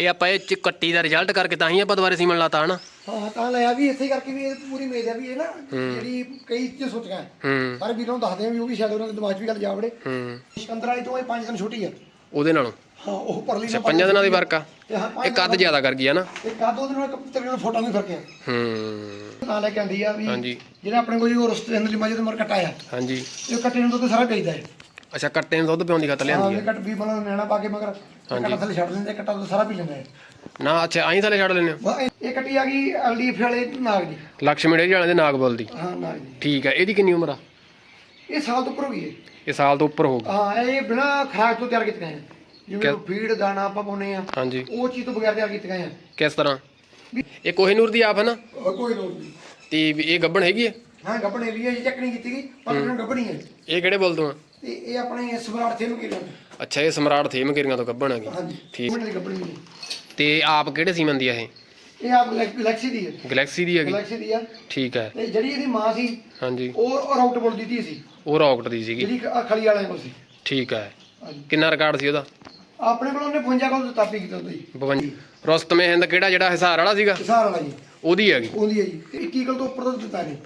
ਇਹ ਆਪਾਂ ਇਹ ਚ ਕੱਟੀ ਦਾ ਰਿਜ਼ਲਟ ਕਰਕੇ ਤਾਂ ਹੀ ਆਪਾਂ ਦੁਬਾਰੇ ਸੀਮਨ ਲਾਤਾ ਹਨਾ? ਹਾਂ ਤਾਂ ਲਿਆ ਵੀ ਇੱਥੇ ਕਰਕੇ ਵੀ ਇਹ ਪੂਰੀ ਮੇਜ ਆ ਵੀ ਇਹ ਨਾ ਜਿਹੜੀ ਕਈ ਚ ਹੈ। ਹੂੰ। ਸਾਰੇ ਵੀਰਾਂ ਨੂੰ ਦੱਸਦੇ ਆ ਵੀ ਉਹ ਵੀ ਸ਼ਾਇਦ ਉਹਨਾਂ ਦੇ ਦਿਮਾਗ 'ਚ ਵੀ ਗੱਲ ਜਾ ਵੜੇ ਹੂੰ। ਸਿਕੰਦਰ ਵਾਲੀ ਤੋਂ ਇਹ 5 ਦਿਨ ਛੋਟੀ ਆ। ਉਹਦੇ ਨਾਲੋਂ? ਹਾਂ ਉਹ ਪਰਲੀ ਅੱਛਾ ਪੰਜਾਂ ਦਿਨਾਂ ਦੀ ਫ਼ਰਕ ਆ? ਤੇ ਇਹ ਕੱਦ ਜ਼ਿਆਦਾ ਕਰ ਗਈ ਹੈ ਨਾ? ਤੇ ਕੱਦ ਉਹਦੇ ਨਾਲ ਤਕਰੀਬਨ ਫੋਟੋ ਵੀ ਫ਼ਰਕ ਆ। ਹੂੰ। ਨਾਲ ਲੈ ਕੇ ਆਂਦੀ ਆ ਵੀ ਹਾਂਜੀ। ਜਿਹੜਾ ਆਪਣੇ ਕੋਲ ਜੋ ਰਸਤੇ ਅੰਦਰ ਲਿਮਾ ਜਦੋਂ ਮਰ ਕਟਾਇਆ ਹਾਂਜੀ। ਇਹ ਕੱਟੇ ਨੂੰ ਦੁੱਧ ਸਾਰਾ ਕਹੀਦਾ ਹੈ। ਅੱਛਾ ਕੱਟੇ ਨੂੰ ਦੁੱਧ ਪਿਉਣ ਦੀ ਖਾਤਰ ਹਾਂ ਲਿਆਂਦੀ ਇਹ ਕੱਟ ਵੀ ਮਤਲਬ ਨੈਣਾ ਪਾ ਕੇ ਮਗਰ ਕੱਟਾ ਥੱਲੇ ਛੱਡ ਦਿੰਦੇ ਕੱਟਾ ਦੁੱਧ ਸਾਰਾ ਪੀ ਲੈਂਦਾ। ਹੈ ਆ ਨਾ ਅੱਛਾ ਆਈ ਥੱਲੇ ਛੱਡ ਲੈਨੇ ਇਹ- ਇਹ ਕੱਟੀ ਆ ਗਈ ਐਲਡੀਐਫ ਵਾਲੇ ਨਾਗ ਦੀ। ਲక్ష్ਮੀ ਡੇਰੀ ਵਾਲਿਆਂ ਦੇ ਨਾਗਬਲ ਦੀ ਹਾਂ ਨਾਗ ਦੀ। ਠੀਕ ਹੈ ਇਹਦੀ ਕਿੰਨੀ ਉਮਰ ਆ? ਇਹ ਸਾਲ ਤੋਂ ਉੱਪਰ ਹੋ ਗਈ ਹੈ ਇਹ ਸਾਲ ਤੋਂ ਉੱਪਰ ਹੋਊਗੀ ਹਾਂ ਇਹ ਬਿਨਾ ਖਰਾਕ ਤੋਂ ਤਿਆਰ ਕੀਤੀਆਂ ਹੈ ਜਿਵੇਂ ਫੀਡ ਦਾਣਾ ਆਪਾਂ ਪਾਉਨੇ ਆ ਹਾਂਜੀ। ਉਹ ਚੀਜ਼ ਤੋਂ ਬਗੈਰ ਤਿਆਰ ਕੀਤੀਆਂ ਹੈ ਕਿਸ ਤਰ੍ਹਾਂ? ਇਹ ਕੋਹੀਨੂਰ ਦੀ ਆਪ ਹੈ ਨਾ? ਕੋਈ ਲੋੜ ਨਹੀਂ ਤੇ ਵੀ ਇਹ ਗੱਬਣ ਹੈਗੀ ਹੈ ਹਾਂ ਗੱਬਣੇ ਵੀ ਹੈ ਜੀ ਚੱਕਣੀ ਕੀਤੀ ਗਈ ਪਰ ਇਹਨੂੰ ਗੱਬਣੀ ਹੈ ਇਹ ਕਿਹੜੇ ਬੋਲ ਤੋਂ ਆ ਤੇ ਇਹ ਆਪਣੇ ਸਵਰਾਟ ਥੇ ਨੂੰ ਕੀ ਕਰਦੇ ਅੱਛਾ ਇਹ ਸਮਰਾਟ ਥੇਮ ਕਿਰੀਆਂ ਤੋਂ ਗੱਬਣ ਹੈਗੀ ਹਾਂਜੀ ਠੀਕ। ਮਿੰਟ ਦੀ ਤੇ ਆਪ ਕਿਹੜੇ ਸੀਮਨ ਦੀ ਆ ਇਹ? ਇਹ ਆਪ ਗੈਲੈਕਸੀ ਦੀ ਹੈ ਗੈਲੈਕਸੀ ਦੀ ਹੈਗੀ ਗੈਲੈਕਸੀ ਦੀ ਆ। ਠੀਕ ਹੈ। ਤੇ ਜਿਹੜੀ ਇਹਦੀ ਮਾਂ ਸੀ ਹਾਂਜੀ। ਉਹ ਰਾਊਟ ਬੋਲ ਦਿੱਤੀ ਸੀ। ਉਹ ਰੌਕਟ ਦੀ ਸੀਗੀ। ਜਿਹੜੀ ਖ- ਖਲੀ ਵਾਲਿਆਂ ਕੋਲ ਸੀ। ਠੀਕ ਹੈ। ਹਾਂਜੀ। ਕਿੰਨਾ ਰਿਕਾਰਡ ਸੀ ਉਹਦਾ? ਆਪਣੇ ਕੋਲ ਉਹਨੇ 52 ਕੋਲ ਤਾਪੀ ਕੀਤਾ ਉਹਦੀ 52 ਰੁਸਤਮੇ ਹਿੰਦ ਕਿਹੜਾ ਜਿਹੜਾ ਹਿਸਾਰ ਵਾਲਾ ਸੀਗਾ? ਕਿਸਾਰ ਵਾਲਾ ਜੀ। ਉਹਦੀ ਹੈਗੀ ਉਹਦੀ ਹੈ ਜੀ। ਤੇ 21 ਕਿਲੋ ਤੋਂ ਉੱਪਰ ਦਾ ਦਿੱਤਾ ਨੇ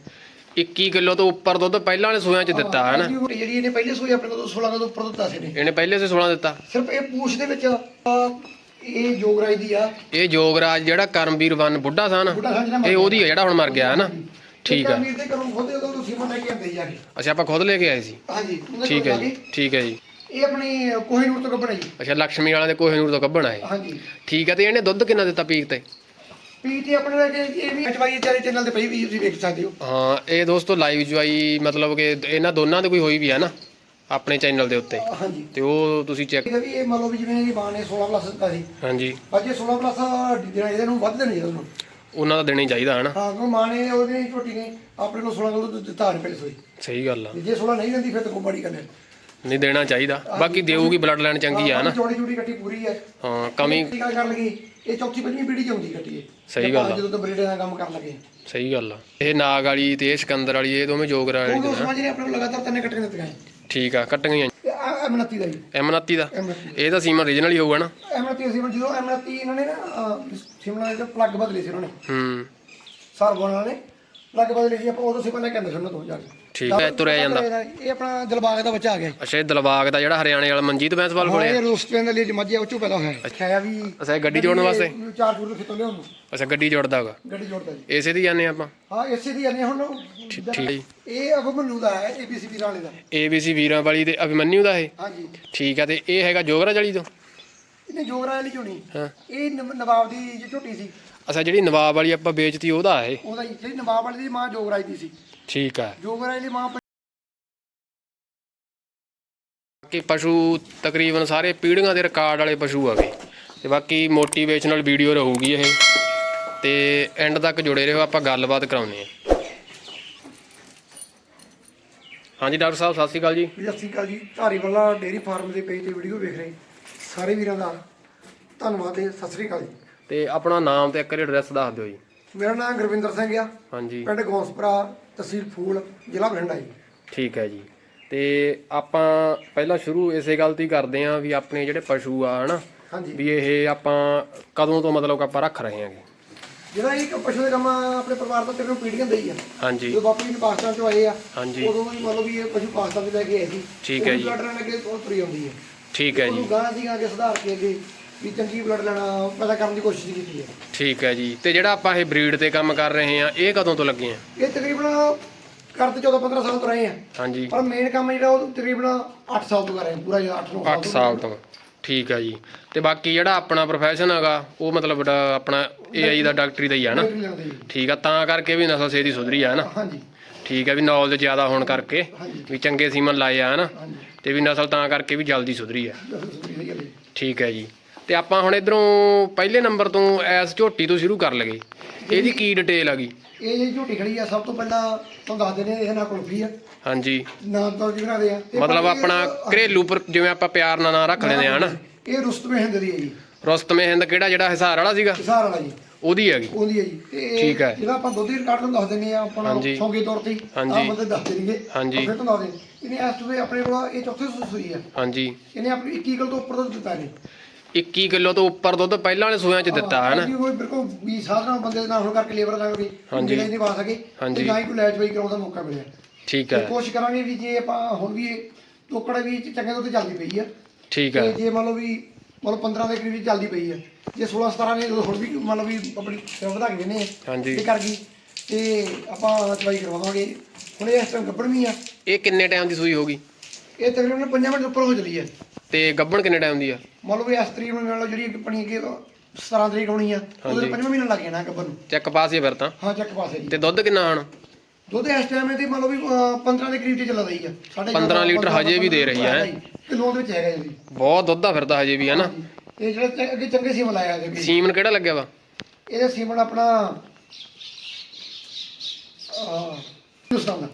21 ਕਿਲੋ ਤੋਂ ਉੱਪਰ ਦੁੱਧ ਪਹਿਲਾਂ ਵਾਲੇ ਸੂਆਂ ਚ ਦਿੱਤਾ ਹੈ ਨਾ ਜਿਹੜੀ ਇਹਨੇ ਪਹਿਲੇ ਸੋਈ ਆਪਣੇ ਕੋਲ 16 ਕਿਲੋ ਤੋਂ ਉੱਪਰ ਦਿੱਤਾ ਸੀ ਨੇ ਇਹਨੇ ਪਹਿਲੇ ਸੇ 16 ਦਿੱਤਾ। ਸਿਰਫ ਇਹ ਪੂਛ ਦੇ ਵਿੱਚ ਅਹ, ਇਹ ਜੋਗਰਾਜ ਦੀ ਆ। ਇਹ ਜੋਗਰਾਜ ਜਿਹੜਾ ਕਰਮਵੀਰ ਵਨ ਬੁੱਢਾ ਸਾਂ ਨਾ ਬੁੱਢਾ ਸਾਂਝ ਇਹ ਉਹਦੀ ਹੈ ਜਿਹੜਾ ਹੁਣ ਮਰ ਗਿਆ ਹੈ ਨਾ ਠੀਕ ਹੈ ਵੀਰ ਦੇ ਘਰੋਂ ਖੋਦੇ ਉਦੋਂ ਤੋਂ ਸੀਮਾ ਲੈ ਕੇ ਆਂਦੇ ਜਾ ਕੇ। ਅੱਛਾ ਆਪਾਂ ਖੁਦ ਲੈ ਕੇ ਆਏ ਸੀ। ਹਾਂਜੀ ਉਹਦੇ ਠੀਕ ਹੈ ਕੋਲ ਜੀ ਠੀਕ ਹੈ ਜੀ। ਇਹ ਆਪਣੀ ਕੋਹੀਨੂਰ ਤੋਂ ਕੱਢਣਾ ਜੀ। ਅੱਛਾ ਲక్ష్ਮੀ ਵਾਲਿਆਂ ਦੇ ਕੋਹੀਨੂਰ ਤੋਂ ਕੱਢਣ ਆਏ। ਹਾਂਜੀ। ਠੀਕ ਹੈ ਤੇ ਇਹਨੇ ਦੁੱਧ ਕਿੰਨਾ ਦਿੱਤਾ ਪੀਕ ਤੇ? ਪੀ ਤੇ ਆਪਣੇ ਨਾਲ ਇਹ ਇਹ ਵੀ ਅਚਵਾਈ ਚਾਰੇ ਚੈਨਲ ਤੇ ਪਈ ਵੀ ਤੁਸੀਂ ਵੇਖ ਸਕਦੇ ਹੋ। ਹਾਂ ਇਹ ਦੋਸਤੋ ਲਾਈਵ ਜਵਾਈ ਮਤਲਬ ਕਿ ਇਹਨਾਂ ਦੋਨਾਂ ਦੇ ਕੋਈ ਹੋਈ ਵੀ ਹੈ ਨਾ ਆਪਣੇ ਚੈਨਲ ਦੇ ਉੱਤੇ। ਹਾਂਜੀ। ਤੇ ਉਹ ਤੁਸੀਂ ਚੈੱਕ ਇਹ ਵੀ ਇਹ ਮੰਨ ਲਓ ਵੀ ਜਿਵੇਂ ਇਹਦੀ ਮਾਂ ਨੇ 16 ਪਲੱਸ ਦਿੱਤਾ ਸੀ। ਹਾਂਜੀ। ਅੱਜ ਇਹ 16 ਪਲੱਸ ਦੇਣਾ ਇਹਦੇ ਨੂੰ ਵੱਧ ਦੇਣੀ ਇਹਨੂੰ ਉਹਨਾਂ। ਦਾ ਦੇਣਾ ਹੀ ਚਾਹੀਦਾ ਹੈ ਨਾ ਹਾਂ ਕਿਉਂ ਮਾਂ ਨੇ ਉਹਦੇ ਝੋਟੀ ਨੇ ਆਪਣੇ ਨੂੰ 16 ਕਿਲੋ ਦਿੱਤਾ ਨਹੀਂ ਪਹਿਲੇ ਸੋਈ। ਸਹੀ ਗੱਲ ਆ। ਜੇ 16 ਨਹੀਂ ਦਿੰਦੀ ਫਿਰ ਤਾਂ ਕੋਈ ਬੜੀ ਗੱਲ ਹੈ ਨਹੀਂ ਦੇਣਾ ਚਾਹੀਦਾ। ਬਾਕੀ ਦੇਊਗੀ ਬਲੱਡ ਲਾਈਨ ਚੰਗੀ ਆ ਨਾ ਚੌੜੀ ਚੌੜੀ ਕੱਟੀ ਪੂਰੀ ਹੈ ਹਾਂ ਕਮੀ ਕੀ ਗੱਲ ਕਰ ਲਗੀ। ਇਹ ਚੌਥੀ ਪੰਜਵੀਂ ਪੀੜ੍ਹੀ ਚ ਆਉਂਦੀ ਕੱਟੀ ਇਹ। ਸਹੀ ਗੱਲ ਆ। ਜਦੋਂ ਤੋਂ ਬਰੀਡਰ ਦਾ ਕੰਮ ਕਰਨ ਲੱਗੇ। ਸਹੀ ਗੱਲ ਆ। ਇਹ ਨਾਗ ਵਾਲੀ ਤੇ ਇਹ ਸਿਕੰਦਰ ਵਾਲੀ ਇਹ ਦੋਵੇਂ ਜੋਗਰਾ ਵਾਲੀ ਉਹ ਸਮਾਜ ਨੇ ਆਪਣੇ ਕੋਲ ਲਗਾਤਾਰ ਤਿੰਨ ਕੱਟੀਆਂ ਦਿੱਤੀਆਂ ਹੈ ਠੀਕ ਆ ਕੱਟੀਆਂ ਇਹ ਐਮਨਤੀ ਦਾ ਜੀ। ਐਮਨਤੀ ਦਾ? ਐਮਨਤੀ ਇਹ ਤਾਂ ਸੀਮਾ ਰੀਜਨਲ ਹੀ ਹੋਊਗਾ ਨਾ। ਐਮਨਤੀ ਅਸੀਂ ਜਦੋਂ ਐਮਨਤੀ ਇਹਨਾਂ ਨੇ ਨਾ ਅਹ, ਸ਼ਿਮਲਾ ਦੇ ਪਲੱਗ ਬਦਲੇ ਸੀ ਉਹਨਾਂ ਨੇ। ਹੂੰ। ਸਰਬੋਨ ਵਾਲੇ ਬਦਲੇ ਸੀ ਆਪਾਂ ਉਦੋਂ ਸੀ ਉਹਨਾਂ ਤੋਂ ਜਾ ਕੇ ਠੀਕ ਹੈ ਤੁਰਿਆ ਜਾਂਦਾ। ਇਹ ਆਪਣਾ ਦਿਲਬਾਗ ਦਾ ਬੱਚਾ ਆ ਗਿਆ ਅੱਛਾ ਇਹ ਦਲਬਾਗ ਦਾ ਜਿਹੜਾ ਹਰਿਆਣੇ ਵਾਲਾ ਮਨਜੀਤ ਬੈਂਸਵਾਲ ਹਾਂ ਕੋਲੇ ਆ ਇਹ ਰੋਸਟਨ ਦੇ ਲਈ ਜੋ ਮੱਝੀ ਆ ਉਹ ਚੋਂ ਪੈਦਾ ਹੋਇਆ। ਖਾਇਆ ਵੀ ਅੱਛਾ ਇਹ ਗੱਡੀ ਜੋੜਨ ਵਾਸਤੇ? ਇਹ ਚਾਰ ਫੁੱਟ ਖਿੱਤੋਂ ਲਿਆਉਣ ਅੱਛਾ ਗੱਡੀ ਜੋੜਦਾ ਹੋਗਾ। ਗੱਡੀ ਜੋੜਦਾ ਜੀ। ਇਸੇ ਦੀ ਜਾਂਦੇ ਆਪਾਂ। ਹਾਂ ਇਸੇ ਦੀ ਆਨੇ ਹੁਣ ਠੀਕ ਹੈ ਜੀ। ਇਹ ਅਭਮਨੂ ਦਾ ਹੈ ਏਬੀਸੀ ਵੀਰਾਂ ਵਾਲੇ ਦਾ। ਏਬੀਸੀ ਵੀਰਾਂ ਵਾਲੀ ਤੇ ਅਭਿਮਨਿਊ ਦਾ ਇਹ? ਹਾਂਜੀ ਠੀਕ ਆ ਤੇ ਇਹ ਹੈਗਾ ਜੋਗਰਾ ਜਲੀ ਤੋਂ? ਇਹਨੇ ਜੋਗਰਾ ਵਾਲੀ ਝੋਣੀ ਹਾਂ। ਇਹ ਨਵ- ਨਵਾਬ ਦੀ ਜੋ ਝੋਟੀ ਸੀ। ਅੱਛਾ ਜਿਹੜੀ ਨਵਾਬ ਵਾਲੀ ਆਪਾਂ ਵੇਚਤੀ ਉਹਦਾ ਇਹ? ਉਹਦਾ ਹੀ- ਜਿਹੜੀ ਨਵਾਬ ਵਾਲੀ ਦੀ ਮਾਂ ਜੋਗਰਾਜ ਦੀ ਸੀ। ਠੀਕ ਆ। ਜੋਗਰਾਜ ਦੀ ਮਾਂ ਕਿ ਪਸ਼ੂ ਤਕਰੀਬਨ ਸਾਰੇ ਪੀੜ੍ਹੀਆਂ ਦੇ ਰਿਕਾਰਡ ਵਾਲੇ ਪਸ਼ੂ ਆਗੇ ਤੇ ਬਾਕੀ ਮੋਟੀਵੇਸ਼ਨਲ ਵੀਡੀਓ ਰਹੂਗੀ ਇਹ। ਤੇ ਐਂਡ ਤੱਕ ਜੁੜੇ ਰਹੋ ਆਪਾਂ ਗੱਲਬਾਤ ਕਰਾਉਂਦੇ ਹਾਂ। ਹਾਂਜੀ ਡਾਕਟਰ ਸਾਹਿਬ ਸਤਿ ਸ਼੍ਰੀ ਅਕਾਲ ਜੀ। ਸਤਿ ਸ਼੍ਰੀ ਅਕਾਲ ਜੀ। ਧਾਰੀਵਾਲਾ ਡੇਅਰੀ ਫਾਰਮ ਦੇ ਪੇਜ ਤੇ ਵੀਡੀਓ ਵੇਖ ਰਹੇ ਸਾਰੇ ਵੀਰਾਂ ਦਾ ਧੰਨਵਾਦ ਤੇ ਸਤਿ ਸ਼੍ਰੀ ਅਕਾਲ ਜੀ। ਤੇ ਆਪਣਾ ਨਾਮ ਤੇ ਇੱਕ ਵਾਰੀ ਐਡਰੈਸ ਦੱਸ ਦਿਓ ਜੀ। ਮੇਰਾ ਨਾਮ ਗੁਰਵਿੰਦਰ ਸਿੰਘ ਆ। ਹਾਂਜੀ। ਪਿੰਡ ਗੌਂਸਪੁਰਾ ਤਹਿਸੀਲ ਫੂਲ ਜ਼ਿਲ੍ਹਾ ਬਠਿੰਡਾ ਜੀ। ਠੀਕ ਹੈ ਜੀ। ਤੇ ਆਪਾਂ ਪਹਿਲਾਂ ਸ਼ੁਰੂ ਇਸੇ ਗੱਲ ਤੋਂ ਹੀ ਕਰਦੇ ਆਂ ਵੀ ਆਪਣੇ ਜਿਹੜੇ ਪਸ਼ੂ ਆ ਹਨਾ? ਹਾਂਜੀ। ਵੀ ਇਹ ਆਪਾਂ ਕਦੋਂ ਤੋਂ ਮਤਲਬ ਆਪਾਂ ਰੱਖ ਰਹੇ ਹਾਂਗੇ? ਜਿਹੜਾ ਇਹ ਪਸ਼ੂ ਦੇ ਕੰਮ ਆਪਣੇ ਪਰਿਵਾਰ ਤੋਂ ਤੇਰੇ ਪੀੜ੍ਹੀਆਂ ਦੇ ਹੀ ਆ। ਹਾਂਜੀ। ਜਦੋਂ ਬਾਪੂ ਜੀ ਪਾਕਿਸਤਾਨ ਚੋਂ ਆਏ ਆ ਹਾਂਜੀ। ਉਦੋਂ ਵੀ ਮੰਨ ਲਓ ਵੀ ਇਹ ਪਸ਼ੂ ਪਾਕਿਸਤਾਨ ਦੇ ਲੈ ਕੇ ਆਏ ਸੀ। ਠੀਕ ਹੈ ਜੀ। ਬਲੱਡ ਅੱਗੇ ਉਹ ਤੁਰੀ ਆਉਂਦੀ ਹੈ ਠੀਕ ਹੈ ਜੀ। ਗਾਂ ਦੀ ਗਾਂ ਸੁਧਾਰ ਕੇ ਅੱਗੇ। ਵੀ ਚੰਗੀ ਬਲੱਡ ਲੈਣਾ ਪੈਦਾ ਕਰਨ ਦੀ ਕੋਸ਼ਿਸ਼ ਕੀਤੀ ਹੈ। ਠੀਕ ਹੈ ਜੀ। ਤੇ ਜਿਹੜਾ ਆਪਾਂ ਇਹ ਬਰੀਡ ਤੇ ਕੰਮ ਕਰ ਰਹੇ ਆ ਇਹ ਕਦੋਂ ਤੋਂ ਲੱਗੇ ਆ ਇਹ ਤਕਰੀਬਨ ਕਰਦੇ 14 15 ਸਾਲ ਤੋਂ ਰਹੇ ਆ ਹਾਂਜੀ। ਪਰ ਮੇਨ ਕੰਮ ਜਿਹੜਾ ਉਹ ਤਕਰੀਬਨ 8 ਸਾਲ ਤੋਂ ਕਰ ਰਹੇ ਆ ਪੂਰਾ ਜਿਹੜਾ 8 9 8 ਸਾਲ ਤੋਂ। ਠੀਕ ਹੈ ਜੀ। ਤੇ ਬਾਕੀ ਜਿਹੜਾ ਆਪਣਾ ਪ੍ਰੋਫੈਸ਼ਨ ਹੈਗਾ ਉਹ ਮਤਲਬ ਡਾ- ਆਪਣਾ ਏਆਈ ਦਾ ਡਾਕਟਰੀ ਦਾ ਹੀ ਆ ਨਾ? ਜੀ ਠੀਕ ਆ ਤਾਂ ਕਰਕੇ ਵੀ ਨਸਲ ਸੇਦੀ ਸੁਧਰੀ ਆ ਨਾ? ਹਾਂਜੀ। ਠੀਕ ਹੈ ਵੀ ਨੌਲੇਜ ਜ਼ਿਆਦਾ ਹੋਣ ਕਰਕੇ ਹਾਂਜੀ। ਵੀ ਚੰਗੇ ਸੀਮਨ ਲਾਏ ਆ ਨਾ? ਹਾਂਜੀ। ਤੇ ਵੀ ਨਸਲ ਤਾਂ ਕਰਕੇ ਵੀ ਜਲਦੀ ਸੁਧਰੀ ਆ। ਹੈ। ਠੀਕ ਹੈ ਜੀ। ਤੇ ਆਪਾਂ ਹੁਣ ਇਧਰੋਂ ਪਹਿਲੇ ਨੰਬਰ ਤੋਂ ਐਸ ਝੋਟੀ ਤੋਂ ਸ਼ੁਰੂ ਕਰ ਲਗੇ। ਇਹਦੀ ਕੀ ਡਿਟੇਲ ਹੈਗੀ ਇਹ ਜਿਹੜੀ ਝੋਟੀ ਖੜੀ ਆ ਸਭ ਤੋਂ ਪਹਿਲਾਂ ਤੁਹਾਨੂੰ ਦੱਸ ਦਿੰਦੇ ਆ ਇਹ ਨਾ ਕੁਲਫੀ ਆ। ਹਾਂਜੀ। ਨਾਮ ਤੋਂ ਜੀ ਬਣਾਦੇ ਆ ਤੇ ਮਤਲਬ ਆਪਣਾ ਘਰੇਲੂ ਪਰ ਜਿਵੇਂ ਆਪਾਂ ਪਿਆਰ ਨਾਲ ਨਾਂ ਰੱਖ ਲੈਂਦੇ ਆ ਹਨਾ? ਇਹ ਰੁਸਤਮੇ ਹਿੰਦ ਦੀ ਹੈ ਜੀ। ਰੁਸਤਮੇ ਹਿੰਦ ਕਿਹੜਾ ਜਿਹੜਾ ਹਿਸਾਰ ਵਾਲਾ ਸੀਗਾ? ਕਿਸਾਰ ਵਾਲਾ ਜੀ। ਉਹਦੀ ਹੈਗੀ। ਉਹਦੀ ਹੈ ਜੀ। ਤੇ ਠੀਕ ਹੈ। ਜਿਹੜਾ ਆਪਾਂ ਦੁੱਧ ਦੀ ਰਿਕਾਰਡ ਨੂੰ ਦੱਸ ਦਿੰਦੇ ਆ ਆਪਣਾ। ਸੌਂਗੇ ਤੌਰ ਤੇ। ਆਪ ਬੰਦੇ ਦੱਸ ਦੇਣਗੇ। ਹਾਂਜੀ। ਫਿਰ ਤੁਹਾਨੂੰ ਦੱਸ ਦੇ ਇਹਨੇ ਇਸ ਵੇ ਆਪਣੇ ਕੋਲ ਇਹ ਚੌਥੇ ਸੂਈ ਆ। ਹਾਂਜੀ। ਇਹਨੇ ਆਪਣੀ 21 ਕਿਲੋ ਤੋਂ ਉੱਪਰ ਦੁੱਧ ਦਿੱਤਾ ਨੇ 21 ਕਿਲੋ ਤੋਂ ਉੱਪਰ ਦੁੱਧ ਪਹਿਲਾਂ ਵਾਲੇ ਸੂਆਂ 'ਚ ਦਿੱਤਾ ਹੈ ਨਾ ਜੀ ਉਹ ਬਿਲਕੁਲ ਵੀ ਸਾਧਨਾ ਬੰਦੇ ਦੇ ਨਾਲ ਹੁਣ ਕਰਕੇ ਲੇਬਰ ਨਾਲ ਵੀ ਹਾਂਜੀ। ਨਹੀਂ ਪਾ ਸਕੇ ਹਾਂਜੀ। ਤੇ ਨਾ ਹੀ ਕੋਈ ਲੈਚ ਬਾਈ ਕਰਾਉਣ ਦਾ ਮੌਕਾ ਮਿਲਿਆ। ਠੀਕ ਤੇ ਹੈ। ਕੋਸ਼ਿਸ਼ ਕਰਾਂਗੇ ਵੀ ਜੇ ਆਪਾਂ ਹੁਣ ਵੀ ਟੋਕੜਾ ਵੀ ਚੰਗੇ ਦੁੱਧ ਚੱਲਦੀ ਪਈ ਆ ਠੀਕ ਤੇ ਹੈ ਜੇ ਮੰਨ ਲਓ ਵੀ ਮੰਨ ਲਓ 15 ਦੇ ਕਰੀਬ ਵੀ ਚੱਲਦੀ ਪਈ ਆ ਜੇ 16 17 ਨੇ ਹੁਣ ਵੀ ਮੰਨ ਲਓ ਵੀ ਆਪਣੀ ਸੇਵਾ ਵਧਾ ਕੇ ਆ ਹਾਂਜੀ। ਤੇ ਕਰ ਗਈ ਤੇ ਆਪਾਂ ਚਵਾਈ ਕਰਵਾਵਾਂਗੇ। ਹੁਣ ਇਹ ਇਸ ਟਾਈਮ ਗੱਬੜ ਵੀ ਆ। ਇਹ ਕਿੰਨੇ ਟਾਈਮ ਦੀ ਸੂਈ ਹੋਗੀ ਇਹ ਤਕਰੀਬਨ 5 ਮਿੰਟ ਉੱਪਰ ਹੋ ਚਲੀ ਹੈ ਤੇ ਗੱਬਣ ਕਿੰਨੇ ਟਾਈਮ ਦੀ ਆ? ਮੰਨ ਲਓ ਵੀ ਇਸ ਤਰੀਕ ਨੂੰ ਮੰਨ ਲਓ ਜਿਹੜੀ ਆਪਣੀ ਅੱਗੇ 17 ਤਰੀਕ ਹੋਣੀ ਆ ਉਹਦੇ ਹਾਂਜੀ। ਪੰਜਵਾਂ ਮਹੀਨਾ ਲੱਗ ਜਾਣਾ ਗੱਬਰ ਨੂੰ। ਚੈੱਕ ਪਾਸ ਹੀ ਆ ਫਿਰ ਤਾਂ। ਹਾਂ ਚੱਕ ਪਾਸੇ ਜੀ। ਤੇ ਦੁੱਧ ਕਿੰਨਾ ਹਣ? ਦੁੱਧ ਇਸ ਟਾਈਮ ਤੇ ਮੰਨ ਲਓ ਵੀ ਅਹ, 15 ਦੇ ਕਰੀਬ ਤੇ ਚੱਲਦਾ ਹੀ ਆ। ਸਾਢੇ 15 ਲੀਟਰ ਹਜੇ ਵੀ ਦੇ ਰਹੀ ਹੈ। ਕਿਲੋ ਦੇ ਵਿੱਚ ਹੈਗਾ ਜੀ। ਬਹੁਤ ਦੁੱਧ ਆ ਫਿਰਦਾ ਹਜੇ ਵੀ ਹੈ ਨਾ ਤੇ ਜਿਹੜਾ ਚ- ਅੱਗੇ ਚੰਗੇ ਸੀਮਨ ਲਾਇਆ ਅੱਗੇ ਸੀਮਨ ਕਿਹੜਾ ਲੱਗਿਆ ਵਾ? ਇਹਦਾ ਸੀਮਨ ਆਪਣਾ ਆ ਹਿੰਦੁਸਤਾਨ ਦਾ।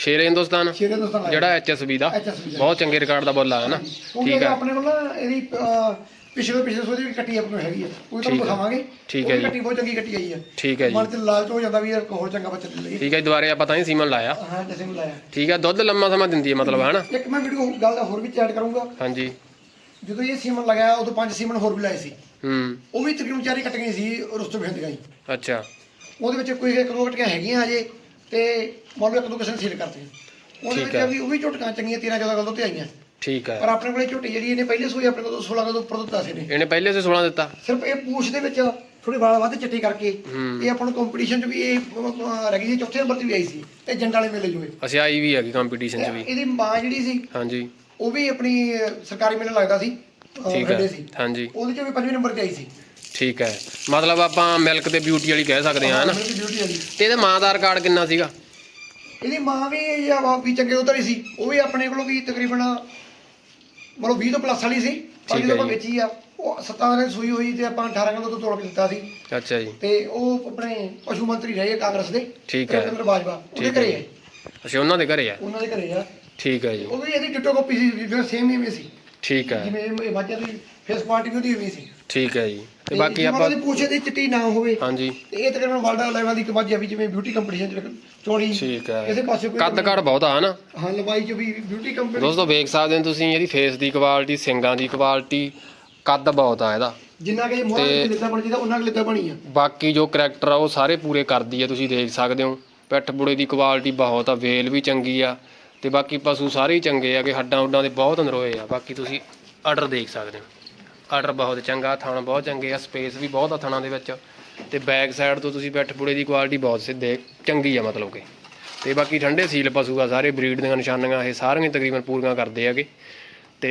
ਸ਼ੇਰ ਹਿੰਦੁਸਤਾਨ ਸ਼ੇਰ ਹਿੰਦੁਸਤਾਨ ਲਾਇਆ ਜਿਹੜਾ ਐਚਐਸਬੀ ਦਾ। HSB ਦਾ। ਬਹੁਤ ਚੰਗੇ ਰਿਕਾਰਡ ਦਾ ਬੋਲਾ ਹੈ ਨਾ। ਕਿਉਂਕਿ ਠੀਕ ਇਹ ਹੈ। ਆਪਣੇ ਕੋਲ ਨਾ ਇਹਦੀ ਅਹ, ਪਿਛਲੇ ਪਿਛਲੇ ਸੋਚ ਦੀ ਕੱਟੀ ਆਪਣੇ ਕੋਲ ਹੈਗੀ ਆ। ਉਹ ਤੁਹਾਨੂੰ। ਦਿਖਾਵਾਂਗੇ ਠੀਕ ਹੈ ਵੀ ਜੀ। ਕੱਟੀ ਬਹੁਤ ਚੰਗੀ ਕੱਟੀ ਆਈ ਆ। ਠੀਕ ਹੈ ਜੀ। ਮਨ ਚ ਲਾਲਚ ਹੋ ਜਾਂਦਾ ਵੀ ਯਾਰ ਹੋਰ ਚੰਗਾ ਬੱਚਾ ਲਈਏ। ਠੀਕ ਹੈ ਜੀ, ਦੁਬਾਰੇ ਆਪਾਂ ਤਾਂ ਹੀ ਸੀਮਨ ਲਾਇਆ। ਹਾਂ ਜੈਸੇ ਨੂੰ ਲਾਇਆ। ਠੀਕ ਹੈ ਦੁੱਧ ਲੰਮਾ ਸਮਾਂ ਦਿੰਦੀ ਹੈ ਮਤਲਬ ਹੈ ਨਾ? ਇੱਕ ਮੈਂ ਵੀਡੀਓ ਗੱਲ ਦਾ ਹੋਰ ਵੀ ਐਡ ਕਰੂੰਗਾ। ਹਾਂਜੀ। ਜਦੋਂ ਇਹ ਸੀਮਨ ਲਗਾਇਆ ਉਦੋਂ ਪੰਜ ਸੀਮਨ ਹੋਰ ਵੀ ਲਾਏ ਸੀ। ਹੂੰ। ਉਹ ਵੀ ਤਕਰੀਬਨ ਚਾਰੀ ਕੱਟ ਗਈ ਸੀ ਰੁਸਤਮ ਹਿੰਦ ਗਈ ਅੱਛਾ। ਉਹਦੇ ਵਿੱਚ ਕੋਈ ਇੱਕ ਦੋ ਕੱਟੀਆਂ ਹੈਗੀਆਂ ਹਜੇ। ਤੇ ਮੰਨ ਲਓ ਇੱਕ ਦੋ ਕਿਸੇ ਨੇ ਸੀਲ ਕਰਤੀਆਂ ਉਹਦੇ ਠੀਕ ਵਿੱਚ ਹੈ। ਵੀ ਉਹ ਵੀ ਝੋਟੀਆਂ ਚੰਗੀਆਂ 13 14 ਗੱਲ ਤੋਂ ਆਈਆਂ। ਠੀਕ ਪਰ ਹੈ ਆਪਣੇ ਕੋਲੇ ਝੋਟੀ ਜਿਹੜੀ ਇਹਨੇ ਪਹਿਲੇ ਸੂਈ ਆਪਣੇ ਕੋਲ 16 ਗੱਲ ਤੋਂ ਉੱਪਰ ਦਿੱਤਾ ਸੀ ਇਹਨੇ। ਪਹਿਲੇ ਸੇ 16 ਦਿੱਤਾ। ਸਿਰਫ ਇਹ ਪੂਛ ਦੇ ਵਿੱਚ ਥੋੜੀ ਵਾਲ ਵੱਧ ਚਿੱਟੀ ਕਰਕੇ। ਇਹ ਆਪਾਂ ਨੂੰ ਕੰਪੀਟੀਸ਼ਨ 'ਚ ਵੀ ਇਹ ਅਹ, ਰਹਿ ਗਈ ਸੀ ਚੌਥੇ ਨੰਬਰ ਤੇ ਵੀ ਆਈ ਸੀ ਤੇ ਜੰਡ ਵਾਲੇ ਮੇਲੇ ਜੋਏ। ਅਸੀਂ ਆਈ ਵੀ ਹੈਗੀ ਕੰਪੀਟੀਸ਼ਨ 'ਚ ਵੀ। ਇਹਦੀ ਮਾਂ ਜਿਹੜੀ ਸੀ ਹਾਂਜੀ। ਉਹ ਵੀ ਆਪਣੀ ਅਹ, ਸਰਕਾਰੀ ਮੇਲਾ ਲੱਗਦਾ ਸੀ ਅਹ, ਠੀਕ ਹੈ। ਸੀ। ਹਾਂਜੀ। ਉਹਦੇ 'ਚ ਵੀ ਪੰਜਵੇਂ ਨੰਬਰ ਤੇ ਆਈ ਸੀ। ਠੀਕ ਹੈ। ਮਤਲਬ ਆਪਾਂ ਮਿਲਕ ਤੇ ਬਿਊਟੀ ਵਾਲੀ ਕਹਿ ਸਕਦੇ ਹਾਂ ਹਨਾ? ਮੇਰੀ ਡਿਊਟੀ ਵਾਲੀ। ਤੇ ਇਹਦੇ ਮਾਂ ਦਾ ਰਿਕਾਰਡ ਕਿੰਨਾ ਸੀਗਾ? ਇਹਦੀ ਮਾਂ ਵੀ ਜਾਂ ਵਾ- ਵੀ ਚੰਗੇ ਉਧਰ ਹੀ ਸੀ। ਉਹ ਵੀ ਆਪਣੇ ਕੋਲੋਂ ਵੀ ਤਕਰੀਬਨ ਮਤਲਬ 20 ਤੋਂ ਪਲੱਸ ਵਾਲੀ ਸੀ। ਪਰ ਜਦੋਂ ਆਪਾਂ। ਵੇਚੀ ਆ। ਉਹ 17 ਦਿਨ ਸੂਈ ਹੋਈ ਤੇ ਆਪਾਂ 18 ਕਿਲੋ ਤੋਂ ਤੋੜ ਕੇ ਦਿੱਤਾ ਸੀ। ਅੱਛਾ ਜੀ। ਤੇ ਉਹ ਆਪਣੇ ਪਸ਼ੂ ਮੰਤਰੀ ਰਹੇ ਕਾਂਗਰਸ ਦੇ। ਠੀਕ ਹੈ। ਰਵਿੰਦਰ ਬਾਜਵਾ ਉਹਦੇ ਘਰੇ। ਹੈ ਅੱਛਾ ਉਹਨਾਂ ਦੇ ਘਰੇ ਆ? ਉਹਨਾਂ ਦੇ ਘਰੇ ਆ। ਠੀਕ ਹੈ ਜੀ। ਉਹ ਵੀ ਇਹਦੀ ਡਿਟੋ ਕਾਪੀ ਸੀ ਜਿਹੜਾ ਸੇਮ ਹੀ ਸੀ। ਠੀਕ ਹੈ। ਜਿਵੇਂ ਇਹ ਵਾਜਾ ਦੀ ਫੇਸ ਕੁਆਲਿਟੀ ਵੀ ਉਹਦੀ ਹੋਈ ਸੀ। ਠੀਕ ਹੈ ਜੀ। ਤੇ ਬਾਕੀ ਆਪਾਂ ਇਹਦੀ ਪੂਛੇ ਦੀ ਚਿੱਟੀ ਨਾ ਹੋਵੇ ਹਾਂਜੀ। ਤੇ ਇਹ ਤਕਰੀਬਨ ਵਰਲਡ ਲੈਵਲ ਦੀ ਕਬਾਜੀ ਵੀ ਜਿਵੇਂ ਬਿਊਟੀ ਕੰਪੀਟੀਸ਼ਨ ਚ ਚੋੜੀ ਠੀਕ ਹੈ। ਇਹਦੇ ਪਾਸੇ ਕੋਈ ਕੱਦ ਕਾਠ ਬਹੁਤ ਆ ਹਨਾ ਹਾਂ ਲੰਬਾਈ ਚ ਵੀ ਬਿਊਟੀ ਕੰਪੀਟੀਸ਼ਨ ਦੋਸਤੋ ਵੇਖ ਸਕਦੇ ਹੋ ਤੁਸੀਂ ਇਹਦੀ ਫੇਸ ਦੀ ਕੁਆਲਿਟੀ ਸਿੰਗਾਂ ਦੀ ਕੁਆਲਿਟੀ ਕੱਦ ਬਹੁਤ ਆ ਇਹਦਾ। ਜਿੰਨਾ ਕਿ ਮੋਹਰਾ ਤੇ- ਲਿੱਤਾ ਬਣ ਜਿਹਦਾ ਉਹਨਾਂ ਕਿ ਲਿੱਤਾ ਬਣੀ ਆ। ਬਾਕੀ ਜੋ ਕਰੈਕਟਰ ਆ ਉਹ ਸਾਰੇ ਪੂਰੇ ਕਰਦੀ ਆ ਤੁਸੀਂ ਦੇਖ ਸਕਦੇ ਹੋ। ਪਿੱਠ ਬੁੜੇ ਦੀ ਕੁਆਲਿਟੀ ਬਹੁਤ ਆ ਵੇਲ ਵੀ ਚੰਗੀ ਆ। ਤੇ ਬਾਕੀ ਪਸ਼ੂ ਸਾਰੇ ਹੀ ਚੰਗੇ ਆ ਕਿ ਹੱਡਾਂ ਉੱਡਾਂ ਦੇ ਬਹੁਤ ਨਰੋਏ ਆ। ਬਾਕੀ ਤੁਸੀਂ ਆਰਡਰ ਦੇਖ ਸਕਦੇ ਹੋ। ਆਰਡਰ ਬਹੁਤ ਚੰਗਾ ਥਣ ਬਹੁਤ ਚੰਗੇ ਆ ਸਪੇਸ ਵੀ ਬਹੁਤ ਆ ਥਣਾਂ ਦੇ ਵਿੱਚ। ਤੇ ਬੈਕ ਸਾਈਡ ਤੋਂ ਤੁਸੀਂ ਪਿੱਠ ਬੁੜੇ ਦੀ ਕੁਆਲਿਟੀ ਬਹੁਤ ਸਿੱਧੇ ਚੰਗੀ ਆ ਮਤਲਬ ਕਿ। ਤੇ ਬਾਕੀ ਠੰਡੇ ਸੀਲ ਪਸ਼ੂ ਆ ਸਾਰੇ ਬਰੀਡ ਦੀਆਂ ਨਿਸ਼ਾਨੀਆਂ ਇਹ ਸਾਰੀਆਂ ਤਕਰੀਬਨ ਪੂਰੀਆਂ ਕਰਦੇ ਹੈਗੇ। ਤੇ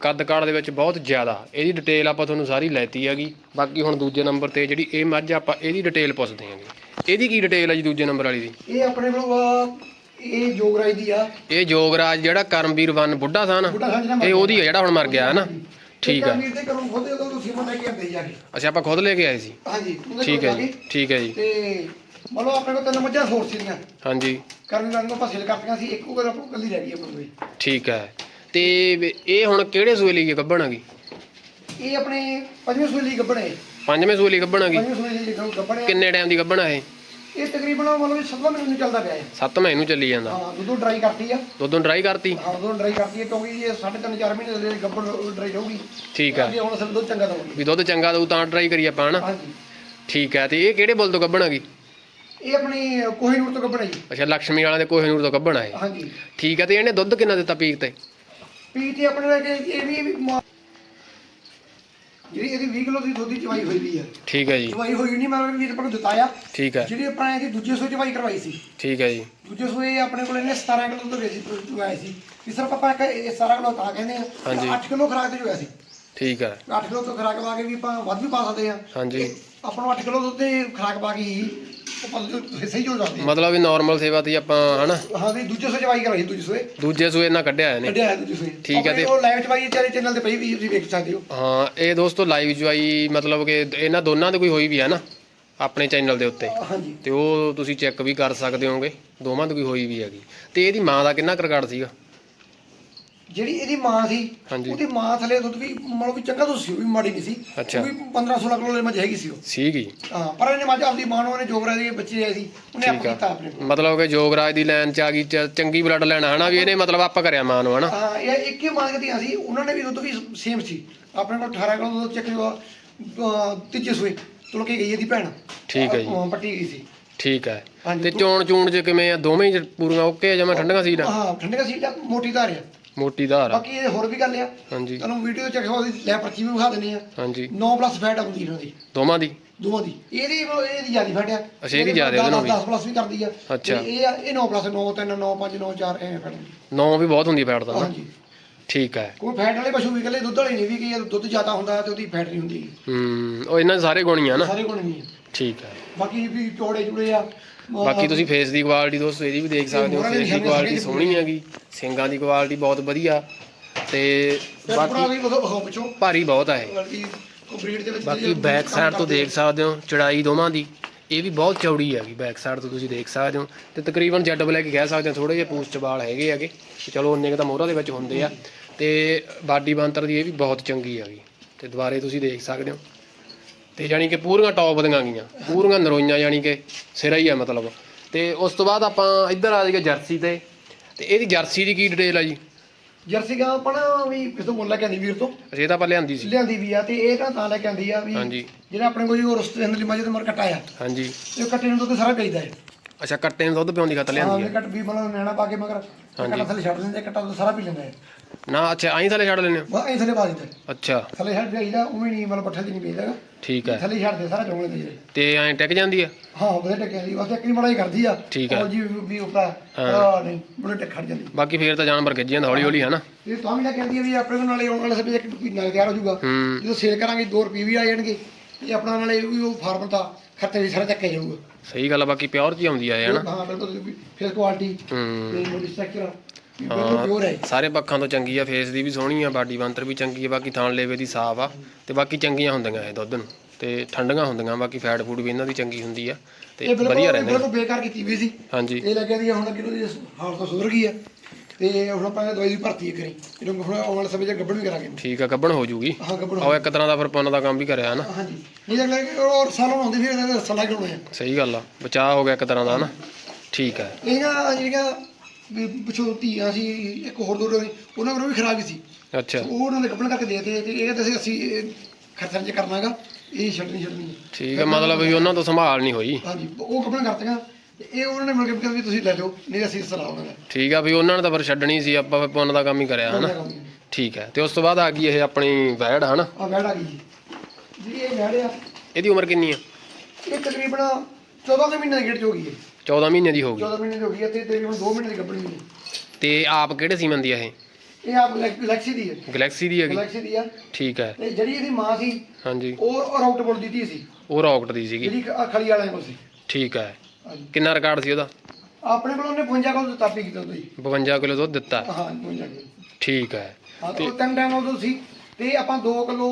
ਕੱਦ ਕਾਠ ਦੇ ਵਿੱਚ ਬਹੁਤ ਜ਼ਿਆਦਾ ਇਹਦੀ ਡਿਟੇਲ ਆਪਾਂ ਤੁਹਾਨੂੰ ਸਾਰੀ ਲੈਤੀ ਹੈਗੀ। ਬਾਕੀ ਹੁਣ ਦੂਜੇ ਨੰਬਰ ਤੇ ਜਿਹੜੀ ਇਹ ਮੱਝ ਆਪਾਂ ਇਹਦੀ ਡਿਟੇਲ ਪੁੱਛਦੇ ਹਾਂਗੇ। ਇਹਦੀ ਕੀ ਡਿਟੇਲ ਹੈ ਜੀ ਦੂਜੇ ਨੰਬਰ ਵਾਲੀ ਦੀ? ਇਹ ਆਪਣੇ ਕੋਲ ਆ, ਇਹ ਜੋਗਰਾਜ ਦੀ ਆ। ਇਹ ਜੋਗਰਾਜ ਜਿਹੜਾ ਕਰਮਵੀਰ ਵਨ ਬੁੱਢਾ ਸਾਨ ਇਹ ਉਹਦੀ ਹੈ ਜਿਹੜਾ ਹੁਣ ਮਰ ਗਿਆ ਹੈ ਨਾ? ਠੀਕ ਹੈ ਵੀਰ ਦੇ ਘਰੋਂ ਖੋਦੇ ਉਦੋਂ ਤੁਸੀਂ ਮਨ ਲੈ ਕੇ ਆਂਦੇ ਜਾ ਕੇ। ਅੱਛਾ ਆਪਾਂ ਖੁਦ ਲੈ ਕੇ ਆਏ ਸੀ। ਹਾਂਜੀ ਉਹਦੇ ਠੀਕ ਹੈ ਜਾ ਜੀ ਕੇ। ਠੀਕ ਹੈ ਜੀ। ਤੇ ਮੰਨ ਲਓ ਆਪਣੇ ਕੋਲ ਤਿੰਨ ਮੱਝਾਂ ਹੋਰ ਸੀਗੀਆਂ। ਹਾਂਜੀ। ਕਰਨੀ ਵਾਲੀ ਨੂੰ ਆਪਾਂ ਸੇਲ ਕਰਤੀਆਂ ਸੀ ਇੱਕ ਉਹ ਗੱਲ ਆਪਾਂ ਕੱਲੀ ਰਹਿ ਗਈ ਆਪਣੇ ਕੋਲ ਠੀਕ ਹੈ। ਤੇ ਵੀ ਇਹ ਹੁਣ ਕਿਹੜੇ ਸੂਏ ਲਈ ਗੱਭਣ ਹੈਗੀ ਇਹ ਆਪਣੇ ਪੰਜਵੇਂ ਸੂਏ ਲਈ ਗੱਬਣੇ ਪੰਜਵੇਂ ਸੂਏ ਲਈ ਗੱਭਣ ਹੈਗੀ ਪੰਜਵੇਂ ਸੂਏ ਲਈ ਗੱਬਣੇ ਕਿੰਨੇ ਟਾਈਮ ਦੀ ਗੱਭਣ ਆ ਇਹ? ਇਹ ਤਕਰੀਬਨ ਮੰਨ ਲਓ 7 ਮਹੀਨੇ ਨੂੰ ਚੱਲਦਾ ਪਿਆ ਹੈ ਸੱਤ ਮਹੀਨੇ ਨੂੰ ਚੱਲੀ ਜਾਂਦਾ। ਹਾਂ ਦੁੱਧੋਂ ਡਰਾਈ ਕਰਤੀ ਆ। ਦੁੱਧੋਂ ਡਰਾਈ ਕਰਤੀ? ਹਾਂ ਦੁੱਧੋਂ ਡਰਾਈ ਕਰਤੀ ਹੈ ਕਿਉਂਕਿ ਇਹ ਸਾਢੇ ਤਿੰਨ ਚਾਰ ਮਹੀਨੇ ਦੇ ਗੱਬੜ ਡਰਾਈ ਰਹੂਗੀ। ਠੀਕ ਹੈ ਅੱਗੇ ਹੁਣ ਅਸਲ ਦੁੱਧ ਚੰਗਾ ਦਊਗੀ। ਵੀ ਦੁੱਧ ਚੰਗਾ ਦਊ ਤਾਂ ਡਰਾਈ ਕਰੀ ਆਪਾਂ ਹਨਾ? ਹਾਂਜੀ। ਠੀਕ ਹੈ ਤੇ ਇਹ ਕਿਹੜੇ ਬੁੱਲ ਤੋਂ ਗੱਭਣ ਹੈਗੀ ਇਹ ਆਪਣੀ ਕੋਹੀਨੂਰ ਤੋਂ ਗੱਬਣ ਹੈ ਜੀ। ਅੱਛਾ ਲక్ష్ਮੀ ਵਾਲਾ ਦੇ ਕੋਹੇਨੂਰ ਤੋਂ ਗੱਭਣ ਹੈ ਹਾਂਜੀ। ਠੀਕ ਹੈ ਤੇ ਇਹਨੇ ਦੁੱਧ ਕਿੰਨਾ ਦਿੱਤਾ ਪੀਕ ਤੇ? ਪੀ ਤੇ ਆਪਣੇ ਇਹ ਵੀ ਜਿਹੜੀ ਇਹਦੀ 20 ਕਿਲੋ ਦੀ ਦੁੱਧ ਚਵਾਈ ਹੋਈ ਵੀ ਆ। ਠੀਕ ਹੈ ਜੀ। ਚਵਾਈ ਹੋਈ ਨਹੀਂ ਮੈਂ ਵੀ ਆਪਾਂ ਨੂੰ ਦਿੱਤਾ ਆ। ਠੀਕ ਹੈ। ਜਿਹੜੀ ਆਪਾਂ ਇਹਦੀ ਦੂਜੇ ਸੂਏ ਚਵਾਈ ਕਰਵਾਈ ਸੀ। ਠੀਕ ਹੈ ਜੀ। ਦੂਜੇ ਸੂਏ ਆਪਣੇ ਕੋਲ ਇਹਨੇ 17 ਕਿਲੋ ਦੁੱਧ ਵੇਚੀ ਚੁਆਇਆ ਸੀ। ਵੀ ਸਿਰਫ ਆਪਾਂ ਇੱਕ ਇਹ 17 ਕਿਲੋ ਤਾਂ ਕਹਿੰਦੇ ਆ। ਹਾਂਜੀ। 8 ਕਿਲੋ ਖਰਾਕ ਤੇ ਚੁਆਇਆ ਸੀ। ਠੀਕ ਹੈ। 8 ਕਿਲੋ ਤੋਂ ਖਰਾਕ ਪਾ ਕੇ ਵੀ ਆਪਾਂ ਵੱਧ ਵੀ ਪਾ ਸਕਦੇ ਆ। ਹਾਂਜੀ। ਆਪਾਂ ਨੂੰ 8 ਕਿਲੋ ਦੁੱਧ ਦੇ ਖਰਾਕ ਪਾ ਕੇ ਹੀ ਸਹੀ ਹੋ ਜਾਂਦੇ ਮਤਲਬ ਵੀ ਨਾਰਮਲ ਸੇਵਾ ਤੇ ਹੀ ਆਪਾਂ ਹਨਾ? ਹਾਂ ਵੀ ਦੂਜੇ ਸੂਏ ਚਵਾਈ ਕਰਵਾਈ ਦੂਜੇ ਸੂਏ। ਦੂਜੇ ਸੂਏ ਨਾਲ ਕੱਢਿਆ ਇਹਨੇ। ਕੱਢਿਆ ਹੈ ਦੂਜੇ ਸੂਏ। ਠੀਕ ਹੈ ਆਪਣੇ ਤੇ- ਉਹ ਲਾਈਵ ਚਵਾਈ ਚਾਰੇ ਚੈਨਲ ਤੇ ਪਈ ਵੀ ਤੁਸੀਂ ਵੇਖ ਸਕਦੇ ਹੋ। ਹਾਂ ਇਹ ਦੋਸਤੋ ਲਾਈਵ ਜਵਾਈ ਮਤਲਬ ਕਿ ਇਹਨਾਂ ਦੋਨਾਂ ਦੀ ਕੋਈ ਹੋਈ ਵੀ ਹੈ ਨਾ ਆਪਣੇ ਚੈਨਲ ਦੇ ਉੱਤੇ। ਹਾਂਜੀ। ਤੇ ਉਹ ਤੁਸੀਂ ਚੈੱਕ ਵੀ ਕਰ ਸਕਦੇ ਹੋਗੇ ਦੋਵਾਂ ਦੀ ਕੋਈ ਹੋਈ ਵੀ ਹੈਗੀ। ਤੇ ਇਹਦੀ ਮਾਂ ਦਾ ਕਿੰਨਾ ਕੁ ਰਿਕਾਰਡ ਸੀਗਾ? ਜਿਹੜੀ ਇਹਦੀ ਮਾਂ ਸੀ ਹਾਂਜੀ। ਉਹਦੀ ਮਾਂ ਥਲੇ ਦੁੱਧ ਵੀ ਮਤਲਬ ਵੀ ਚੰਗਾ ਦੁੱਧ ਸੀ ਉਹ ਵੀ ਮਾੜੀ ਨਹੀਂ ਸੀ। ਅੱਛਾ। ਉਹ ਵੀ 15 16 ਕਿਲੋ ਦੀ ਮੱਝ ਹੈਗੀ ਸੀ ਉਹ। ਸੀਗੀ। ਹਾਂ ਪਰ ਇਹਨੇ ਮੱਝ ਆਪਦੀ ਮਾਂ ਨੂੰ ਉਹਨੇ ਜੋਗਰਾ ਦੇ ਬੱਚੇ ਆਏ ਸੀ ਉਹਨੇ ਆਪ ਠੀਕ ਆ। ਆਪਣੇ ਕੋਲ। ਮਤਲਬ ਕਿ ਜੋਗਰਾਜ ਦੀ ਲਾਈਨ ਚ ਆ ਗਈ ਚ- ਚੰਗੀ ਬਲੱਡ ਲੈਣਾ ਹਨਾ ਵੀ ਇਹਨੇ ਮਤਲਬ ਆਪ ਕਰਿਆ ਮਾਂ ਨੂੰ ਹਨਾ। ਹਾਂ ਇਹ ਇੱਕ ਹੀ ਮਾਂ ਦੀਆਂ ਸੀ ਉਹਨਾਂ ਨੇ ਵੀ ਦੁੱਧ ਵੀ ਸੇਮ ਸੀ। ਆਪਣੇ ਕੋਲ 18 ਕਿਲੋ ਦੁੱਧ ਚੱਕ ਜੋ ਤੀਜੇ ਸੂਏ ਤੁਲ ਕੇ ਗਈ ਇਹਦੀ ਭੈਣ। ਠੀਕ ਹੈ ਜੀ। ਅਹ, ਪੱਟੀ ਗਈ ਸੀ। ਠੀਕ ਹੈ ਹਾਂਜੀ, ਤੇ ਚੋਣ ਚੂਣ ਚ ਕਿਵੇਂ ਆ? ਦੋਵੇਂ ਹੀ ਪੂਰੀਆਂ ਓਕੇ ਆ ਜਾਂ ਮੈਂ ਠੰਡੀਆਂ ਆ ਹਾਂ ਠੰਡੇ ਜਾਂ ਮੋਟੀ ਧਾਰ ਆ ਮੋਟੀ ਧਾਰ ਆ। ਬਾਕੀ ਇਹ ਹੋਰ ਵੀ ਗੱਲ ਆ। ਹਾਂਜੀ। ਤੁਹਾਨੂੰ ਵੀਡੀਓ ਚੱਕ ਉਹਦੀ ਲੈ ਪਰਚੀ ਵੀ ਵਿਖਾ ਦਿੰਦੇ ਆ। ਹਾਂਜੀ। 9 ਪਲੱਸ ਫੈਟ ਆਉਂਦੀ ਇਹਨਾਂ ਦੀ। ਦੋਵਾਂ ਦੀ? ਦੋਵਾਂ ਦੀ। ਇਹਦੀ ਇਹਦੀ ਜ਼ਿਆਦਾ ਫੈਟ ਆ। ਅੱਛਾ, ਇਹਦੀ ਜ਼ਿਆਦਾ ਨਾਲੋਂ ਵੀ। 10 ਪਲੱਸ ਵੀ ਕਰਦੀ ਆ। ਅੱਛਾ। ਤੇ ਇਹ ਆ ਇਹ 9 ਪਲੱਸ 9 3 9 5 9 4 ਐ ਫੈਟ ਨੌ ਵੀ ਬਹੁਤ ਹੁੰਦੀ ਫੈਟ ਦਾ ਨਾ। ਹਾਂਜੀ। ਠੀਕ ਹੈ ਕੋਈ ਫੈਟ ਵਾਲੇ ਪਸ਼ੂ ਵੀ ਇਕੱਲੇ ਦੁੱਧ ਵਾਲੇ ਨਹੀਂ ਵੀ ਕਿ ਦੁੱਧ ਜ਼ਿਆਦਾ ਹੁੰਦਾ ਤੇ ਉਹਦੀ ਫੈਟ ਨਹੀਂ ਹੁੰਦੀ। ਹੂੰ ਉਹ ਇਹਨਾਂ ਸਾਰੇ ਗੁਣ ਹੀ ਆ ਨਾ। ਸਾਰੇ ਆ। ਠੀਕ ਹੈ ਬਾਕੀ ਵੀ ਚੌੜੇ ਚੂੜੇ ਆ। ਬਾਕੀ ਤੁਸੀਂ ਫੇਸ ਦੀ ਕੁਆਲਿਟੀ ਦੋਸਤੋ ਇਹਦੀ ਵੀ ਦੇਖ ਸਕਦੇ ਹੋ ਫੇਸ ਦੀ ਕੁਆਲਿਟੀ ਸੋਹਣੀ ਹੈਗੀ ਸਿੰਗਾਂ ਦੀ ਕੁਆਲਿਟੀ ਬਹੁਤ ਵਧੀਆ। ਤੇ ਬਾਕੀ ਭਾਰੀ ਬਹੁਤ ਹੈ ਇਹ। ਬਾਕੀ ਬੈਕ ਸਾਈਡ ਤੋਂ ਦੇਖ ਸਕਦੇ ਹੋ ਚੜਾਈ ਦੋਵਾਂ ਦੀ ਇਹ ਵੀ ਬਹੁਤ ਚੌੜੀ ਹੈਗੀ ਬੈਕ ਸਾਈਡ ਤੋਂ ਤੁਸੀਂ ਦੇਖ ਸਕਦੇ ਹੋ। ਤੇ ਤਕਰੀਬਨ ਜੈਡ ਬਲੈਕ ਕਹਿ ਸਕਦੇ ਹੋ ਥੋੜੇ ਜਿਹੇ ਪੂਛ ਚਬਾਲ ਹੈਗੇ ਹੈਗੇ ਚਲੋ ਉਹਨੇ ਕੁ ਤਾਂ ਮੋਹਰਾ ਦੇ ਵਿੱਚ ਹੁੰਦੇ ਆ। ਤੇ ਬਾਡੀ ਬੰਤਰ ਦੀ ਇਹ ਵੀ ਬਹੁਤ ਚੰਗੀ ਹੈਗੀ ਤੇ ਦੁਬਾਰੇ ਤੁਸੀਂ ਦੇਖ ਸਕਦੇ ਹੋ। ਤੇ ਜਾਨੀ ਕਿ ਪੂਰੀਆਂ ਟੌਪ ਦੀਆਂ ਗਈਆਂ ਪੂਰੀਆਂ ਨਰੋਈਆਂ ਜਾਨੀ ਕਿ ਸਿਰਾ ਹੀ ਆ ਮਤਲਬ। ਤੇ ਉਸ ਤੋਂ ਬਾਅਦ ਆਪਾਂ ਇੱਧਰ ਆ ਜਾਈਏ ਜਰਸੀ ਤੇ। ਤੇ ਇਹਦੀ ਜਰਸੀ ਦੀ ਕੀ ਡਿਟੇਲ ਆ ਜੀ? ਜਰਸੀ ਗਾਂ ਆਪਣਾ ਵੀ ਕਿਤੋਂ ਮੁੱਲ ਲੈ ਕੇ ਆਂਦੀ ਵੀਰ ਤੋਂ। ਇਹ ਤਾਂ ਆਪਾਂ ਲਿਆਂਦੀ ਸੀ। ਲਿਆਂਦੀ ਵੀ ਆ ਤੇ ਇਹ ਤਾਂ ਤਾਂ ਲੈ ਕੇ ਆਂਦੀ ਆ ਵੀ ਹਾਂਜੀ। ਜਿਹੜਾ ਆਪਣੇ ਕੋਲ ਉਹ ਰਸਤੇ ਅੰਦਰਲੀ ਮੱਝ ਦੇ ਮਰ ਕਟਾਇਆ। ਹਾਂਜੀ। ਇਹ ਕੱਟੇ ਨੂੰ ਦੁੱਧ ਸਾਰਾ ਵੇਚਦਾ ਹੈ ਅੱਛਾ ਕੱਟੇ ਨੂੰ ਦੁੱਧ ਪਿਉਣ ਦੀ ਹਾਂ ਲਿਆਂਦੀ ਆ। ਕੱਟ ਵੀ ਮਤਲਬ ਨੈਣਾ ਪਾ ਕੇ ਮਗਰ ਕੱਟਾ ਥੱਲੇ ਛੱਡ ਦਿੰਦੇ ਕੱਟਾ ਦੁੱਧ ਸਾਰਾ ਪੀ ਲੈਂਦਾ ਹੈ ਨਾ ਅੱਛਾ ਆਈ ਥੱਲੇ ਛੱਡ ਲੈਂਦੇ ਹੋ? ਬਸ ਐਂ ਥੱਲੇ ਪਾ ਦਿੰਦਾ ਅੱਛਾ। ਥੱਲੇ ਛੱਡ ਜਾਈਦਾ ਉਵੇਂ ਨਹੀਂ ਮਤਲਬ ਪੱਠੇ ਦੀ ਨਹੀਂ ਵੇਚਦਾ ਠੀਕ ਹੈ। ਥੱਲੇ ਛੱਡ ਦੇ ਸਾਰਾ ਜੋਗਲੇ ਜਿਹੜੇ ਤੇ ਐਂ ਟਿਕ ਜਾਂਦੀ ਆ? ਹਾਂ ਉਹਦੇ ਟੱਕੇ ਦੀ ਬਸ ਇੱਕ ਹੀ ਮੜਾਈ ਕਰਦੀ ਆ। ਠੀਕ ਆ। ਉਹ ਜੀ ਵੀ ਉਪਰਾ ਹਾਂ। ਨਹੀਂ ਬੜੇ ਟੱਕ ਖੜ ਜਾਂਦੀ। ਬਾਕੀ ਫੇਰ ਤਾਂ ਜਾਨਵਰ ਗਿੱਜ ਜਾਂਦਾ ਹੌਲੀ ਹੌਲੀ ਹੈ ਨਾ ਇਹ ਤਾਂ ਵੀ ਲੈ ਕੇ ਆਂਦੀ ਆ ਵੀ ਆਪਣੇ ਕੋਲ ਨਾਲੇ ਆਉਣ ਵਾਲੇ ਸਮੇਂ 'ਚ ਇੱਕ ਮਹੀਨਾ ਤਿਆਰ ਹੋ ਜਾਊਗਾ। ਹੂੰ। ਜਦੋਂ ਸੇਲ ਕਰਾਂਗੇ 2 ਰੁਪਏ ਵੀ ਆ ਜਾਣਗੇ। ਤੇ ਆਪਣਾ ਨਾਲੇ ਵੀ ਉਹ ਫਾਰਮ ਦਾ ਖਰਚਾ ਵੀ ਸਾਰਾ ਚੱਕਿਆ ਜਾਊਗਾ। ਸਹੀ ਗੱਲ ਆ ਬਾਕੀ ਪਿਓਰ ਚ ਹੀ ਆਉਂਦੀ ਆ ਇਹ ਹਨਾ? ਹਾਂ ਬਿਲਕੁਲ ਫੇਸ ਕੁਆਲਿਟੀ ਹੂੰ। ਤੇ ਸਟਰਕਚਰ ਬਿਲਕੁਲ ਪਿਓਰ ਹੈ। ਸਾਰੇ ਪੱਖਾਂ ਤੋਂ ਚੰਗੀ ਆ ਫੇਸ ਦੀ ਵੀ ਸੋਹਣੀ ਆ ਬਾਡੀ ਬੰਤਰ ਵੀ ਚੰਗੀ ਆ ਬਾਕੀ ਥਾਣ ਲੇਵੇ ਦੀ ਸਾਫ਼ ਆ ਤੇ ਬਾਕੀ ਚੰਗੀਆਂ ਹੁੰਦੀਆਂ ਇਹ ਦੁੱਧ ਨੂੰ ਤੇ ਠੰਡੀਆਂ ਹੁੰਦੀਆਂ ਬਾਕੀ ਫੈਟ ਫੂਡ ਵੀ ਇਹਨਾਂ ਦੀ ਚੰਗੀ ਹੁੰਦੀ ਆ ਤੇ ਇਹ ਬਿਲਕੁਲ ਵਧੀਆ ਰਹਿੰਦੇ ਬਿਲਕੁਲ ਬੇਕਾਰ ਕੀਤੀ ਵੀ ਸੀ। ਹਾਂਜੀ। ਇਹ ਲੱਗਿਆ ਦੀ ਹੁਣ ਕਿਲੋ ਦੀ ਹਾਲਤ ਤਾਂ ਸੁਧਰ ਗਈ ਹੈ ਤੇ ਹੁਣ ਆਪਾਂ ਦਵਾਈ ਦੀ ਭਰਤੀ ਕਰੀ। ਇਹਨੂੰ ਹੁਣ ਆਉਣ ਵਾਲੇ ਸਮੇਂ 'ਚ ਗੱਭਣ ਵੀ ਕਰਾਂਗੇ। ਠੀਕ ਆ ਗੱਬਣ ਹੋ ਜੂਗੀ। ਹਾਂ ਗੱਭਣ ਉਹ ਇੱਕ ਤਰ੍ਹਾਂ ਦਾ ਫਿਰ ਪੁੰਨ ਦਾ ਕੰਮ ਵੀ ਕਰਿਆ ਹਨਾ ਹਾਂਜੀ। ਨਹੀਂ ਅਗਲੇ ਹੋਰ ਸਾਲੋਂ ਆਉਂਦੀ ਫਿਰ ਇਹਦਾ ਰਸਾ ਲੱਗ ਸਹੀ ਗੱਲ ਆ ਬਚਾਅ ਹੋ ਗਿਆ ਇੱਕ ਤਰ੍ਹਾਂ ਦਾ ਹਨਾ ਠੀਕ ਹੈ ਇਹ ਨਾ ਜਿਹੜੀਆਂ ਵੀ ਪਿਛੋਂ ਧੀਆਂ ਸੀ ਇੱਕ ਹੋਰ ਦੋ ਸੀ ਉਹਨਾਂ ਕੋਲ ਵੀ ਖਰਾਬ ਹੀ ਸੀ। ਅੱਛਾ। ਉਹ ਉਹਨਾਂ ਦੇ ਕੱਪੜੇ ਕਰਕੇ ਦੇ ਤੇ ਤੇ ਇਹ ਕਹਿੰਦੇ ਸੀ ਅਸੀਂ ਇਹ ਖਰਚਾ ਜੇ ਕਰਨਾਗਾ ਇਹ ਛੱਡਣੀ ਛੱਡਣੀ। ਹੈ। ਠੀਕ ਆ ਮਤਲਬ ਵੀ ਉਹਨਾਂ ਤੋਂ ਸੰਭਾਲ ਨਹੀਂ ਹੋਈ। ਹਾਂਜੀ ਉਹ ਕੱਪੜੇ ਕਰਤੀਆਂ ਤੇ ਇਹ ਉਹਨਾਂ ਨੇ ਮਿਲ ਕੇ ਕਿਹਾ ਵੀ ਤੁਸੀਂ ਲੈ ਲਓ ਨਹੀਂ ਅਸੀਂ ਸਲਾਹ ਉਹਨਾਂ ਦਾ। ਠੀਕ ਆ ਵੀ ਉਹਨਾਂ ਨੇ ਤਾਂ ਫਿਰ ਛੱਡਣੀ ਸੀ ਆਪਾਂ ਫਿਰ ਪੁੰਨ ਦਾ ਕੰਮ ਹੀ ਕਰਿਆ ਹਨਾ? ਠੀਕ ਹੈ ਤੇ ਉਸ ਤੋਂ ਬਾਅਦ ਆ ਗਈ ਇਹ ਆਪਣੀ ਵੈੜ ਹਨਾ? ਆ ਵੈੜ ਆ ਗਈ ਜੀ। ਜੀ ਇਹ ਵੈੜ ਆ। ਇਹਦੀ ਉਮਰ ਕਿੰਨੀ ਆ? ਇਹ ਤਕਰੀਬਨ 14 ਕੁ ਮਹੀਨੇ ਦੀ ਗੇਟ ਚ ਹੋ ਗਈ ਹੈ। 14 ਮਹੀਨੇ ਦੀ ਹੋਊਗੀ 14 ਮਹੀਨੇ ਦੀ ਹੋ ਗਈ ਹੈ ਤੇ ਤਕਰੀਬਨ 2 ਮਹੀਨੇ ਦੀ ਗੱਭਣੀ ਹੈ ਤੇ ਆਪ ਕਿਹੜੇ ਸੀਮਨ ਦੀ ਆ ਇਹ? ਇਹ ਆਪ ਲੈਕਸੀ ਦੀ ਹੈ। ਗੈਲੈਕਸੀ ਦੀ ਹੈਗੀ। ਗੈਲੈਕਸੀ ਦੀ ਆ। ਠੀਕ ਹੈ। ਤੇ ਜਿਹੜੀ ਇਹਦੀ ਮਾਂ ਸੀ ਹਾਂਜੀ। ਉਹ ਰਾਊਟ ਬੋਲ ਦੀ ਧੀ ਸੀ। ਉਹ ਰੌਕਟ ਦੀ ਸੀਗੀ। ਜਿਹੜੀ ਖ- ਖਲੀ ਵਾਲਿਆਂ ਕੋਲ ਸੀ। ਠੀਕ ਹੈ। ਹਾਂਜੀ। ਕਿੰਨਾ ਰਿਕਾਰਡ ਸੀ ਉਹਦਾ? ਆਪਣੇ ਕੋਲ ਉਹਨੇ 52 ਕੋਲ ਕੀਤਾ ਉਹਦਾ ਜੀ 52 ਕਿਲੋ ਦੁੱਧ ਦਿੱਤਾ। ਹਾਂ 52 ਕਿਲੋ। ਠੀਕ ਹੈ। ਹਾਂ ਤੇ ਉਹ ਤਿੰਨ ਟਾਈਮ ਉਦੋਂ ਸੀ। ਤੇ ਆਪਾਂ 2 ਕਿਲੋ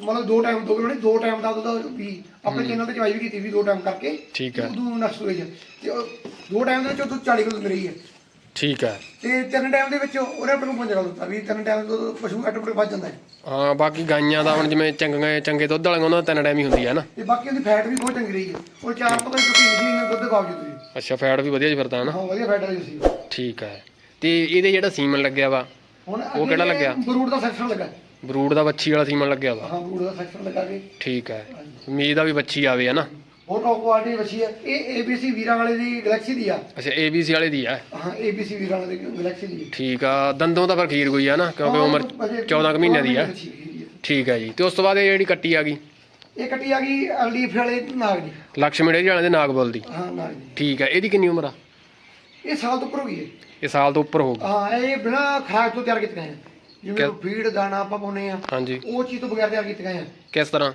ਮਤਲਬ ਦੋ ਟਾਈਮ ਦੋ ਕਿਲੋ ਨਹੀਂ ਦੋ ਟਾਈਮ ਦਾ ਉਹਦਾ ਵੀ ਆਪਣੇ ਚੈਨਲ ਤੇ ਚਵਾਈ ਵੀ ਕੀਤੀ ਵੀ ਦੋ ਟਾਈਮ ਕਰਕੇ ਠੀਕ ਹੈ। ਹੋਈ ਹੈ। ਤੇ ਉਹ ਦੋ ਟਾਈਮ ਦੇ ਵਿੱਚ ਉਹ 40 ਕਿਲੋ ਦੁੱਧ ਰਹੀ ਹੈ ਠੀਕ ਹੈ। ਤੇ ਤਿੰਨ ਟਾਈਮ ਦੇ ਵਿੱਚ ਉਹਨੇ ਆਪਣੇ ਨੂੰ 5 ਕਿਲੋ ਦਿੱਤਾ ਵੀ ਤਿੰਨ ਟਾਈਮ ਤੋਂ ਪਸ਼ੂ ਆਟੋਮੈਟਿਕ ਵੱਜ ਜਾਂਦਾ ਹੈ। ਹਾਂ ਬਾਕੀ ਗਾਈਆਂ ਦਾ ਹੁਣ ਜਿਵੇਂ ਚੰਗੇ ਚੰਗੇ ਦੁੱਧ ਵਾਲੀਆਂ ਉਹਨਾਂ ਦਾ ਤਿੰਨ ਟਾਈਮ ਹੀ ਹੁੰਦੀ ਹੈ ਨਾ। ਤੇ ਬਾਕੀ ਉਹਦੀ ਫੈਟ ਵੀ ਬਹੁਤ ਚੰਗੀ ਰਹੀ ਹੈ। ਉਹ ਚਾਰ ਪਤਾ ਨਹੀਂ ਪ੍ਰੋਟੀਨ ਸੀ ਦੁੱਧ ਦੇ ਬਾਵਜੂਦ ਵੀ। ਅੱਛਾ ਫੈਟ ਵੀ ਵਧੀਆ ਜੀ ਫਿਰਦਾ ਨਾ। ਹਾਂ ਵਧੀਆ ਫੈਟ ਵਾਲੀ ਸੀ। ਠੀਕ ਹੈ। ਤੇ ਇਹਦੇ ਜਿਹੜਾ ਸੀਮਨ ਲੱਗਿਆ ਵਾ ਹੁਣ ਉਹ ਕਿਹੜਾ ਲੱਗਿਆ? ਬਰੂਡ ਦਾ ਸੈਕਸ਼ਨ ਲੱਗਾ। ਬਰੂਡ ਦਾ ਵੱਛੀ ਵਾਲਾ ਸੀਮਨ ਲੱਗਿਆ ਵਾ। ਹਾਂ ਬਰੂਡ ਦਾ ਸੈਕਸ਼ਨ ਲੱਗਾ ਕੇ। ਠੀਕ ਹੈ। ਉਮੀਦ ਆ ਵੀ ਵੱਛੀ ਆਵੇ ਹੈ ਨਾ? ਟੌਪ ਕੁਆਲਿਟੀ ਵੱਛੀ ਹੈ। ਇਹ ABC ਵੀਰਾਂ ਵਾਲੇ ਦੀ ਗੈਲੈਕਸੀ ਦੀ ਆ। ਅੱਛਾ ABC ਵਾਲੇ ਦੀ ਹੈ ਹਾਂ ABC ਵੀਰਾਂ ਵਾਲੇ ਦੀ ਗੈਲੈਕਸੀ ਦੀ ਠੀਕ ਆ ਦੰਦੋਂ ਤਾਂ ਫਿਰ ਖੀਰ ਗਈ ਆ ਨਾ ਕਿਉਂਕਿ ਉਮਰ 14 ਕੁ ਮਹੀਨੇ ਦੀ ਆ। ਹੈਗੀ ਹੈ। ਠੀਕ ਹੈ ਜੀ ਤੇ ਉਸ ਤੋਂ ਬਾਅਦ ਇਹ ਜਿਹੜੀ ਕੱਟੀ ਆ ਗਈ? ਇਹ ਕੱਟੀ ਆ ਗਈ ਅਲਡੀਫ ਵਾਲੇ ਨਾਗ ਦੀ ਲక్ష్ਮੀ ਡੇਰੀ ਵਾਲਿਆਂ ਦੇ ਨਾਗਬਲ ਦੀ। ਹਾਂ ਨਾਗ ਠੀਕ ਹੈ ਇਹਦੀ ਕਿੰਨੀ ਉਮਰ ਆ? ਇਹ ਸਾਲ ਤੋਂ ਉੱਪਰ ਹੋ ਗਈ ਹੈ। ਇਹ ਸਾਲ ਤੋਂ ਉੱਪਰ ਹੋਊਗੀ ਹਾਂ ਇਹ ਬਿਨਾ ਖਰਾਕ ਤੋਂ ਤਿਆਰ ਕੀਤੀਆਂ ਹੈ ਜਿਵੇਂ ਫੀਡ ਦਾਣਾ ਆਪਾਂ ਪਾਉਨੇ ਆ ਹਾਂਜੀ। ਉਹ ਚੀਜ਼ ਤੋਂ ਬਗੈਰ ਤਿਆਰ ਕੀਤੀਆਂ ਹੈ ਕਿਸ ਤਰ੍ਹਾਂ?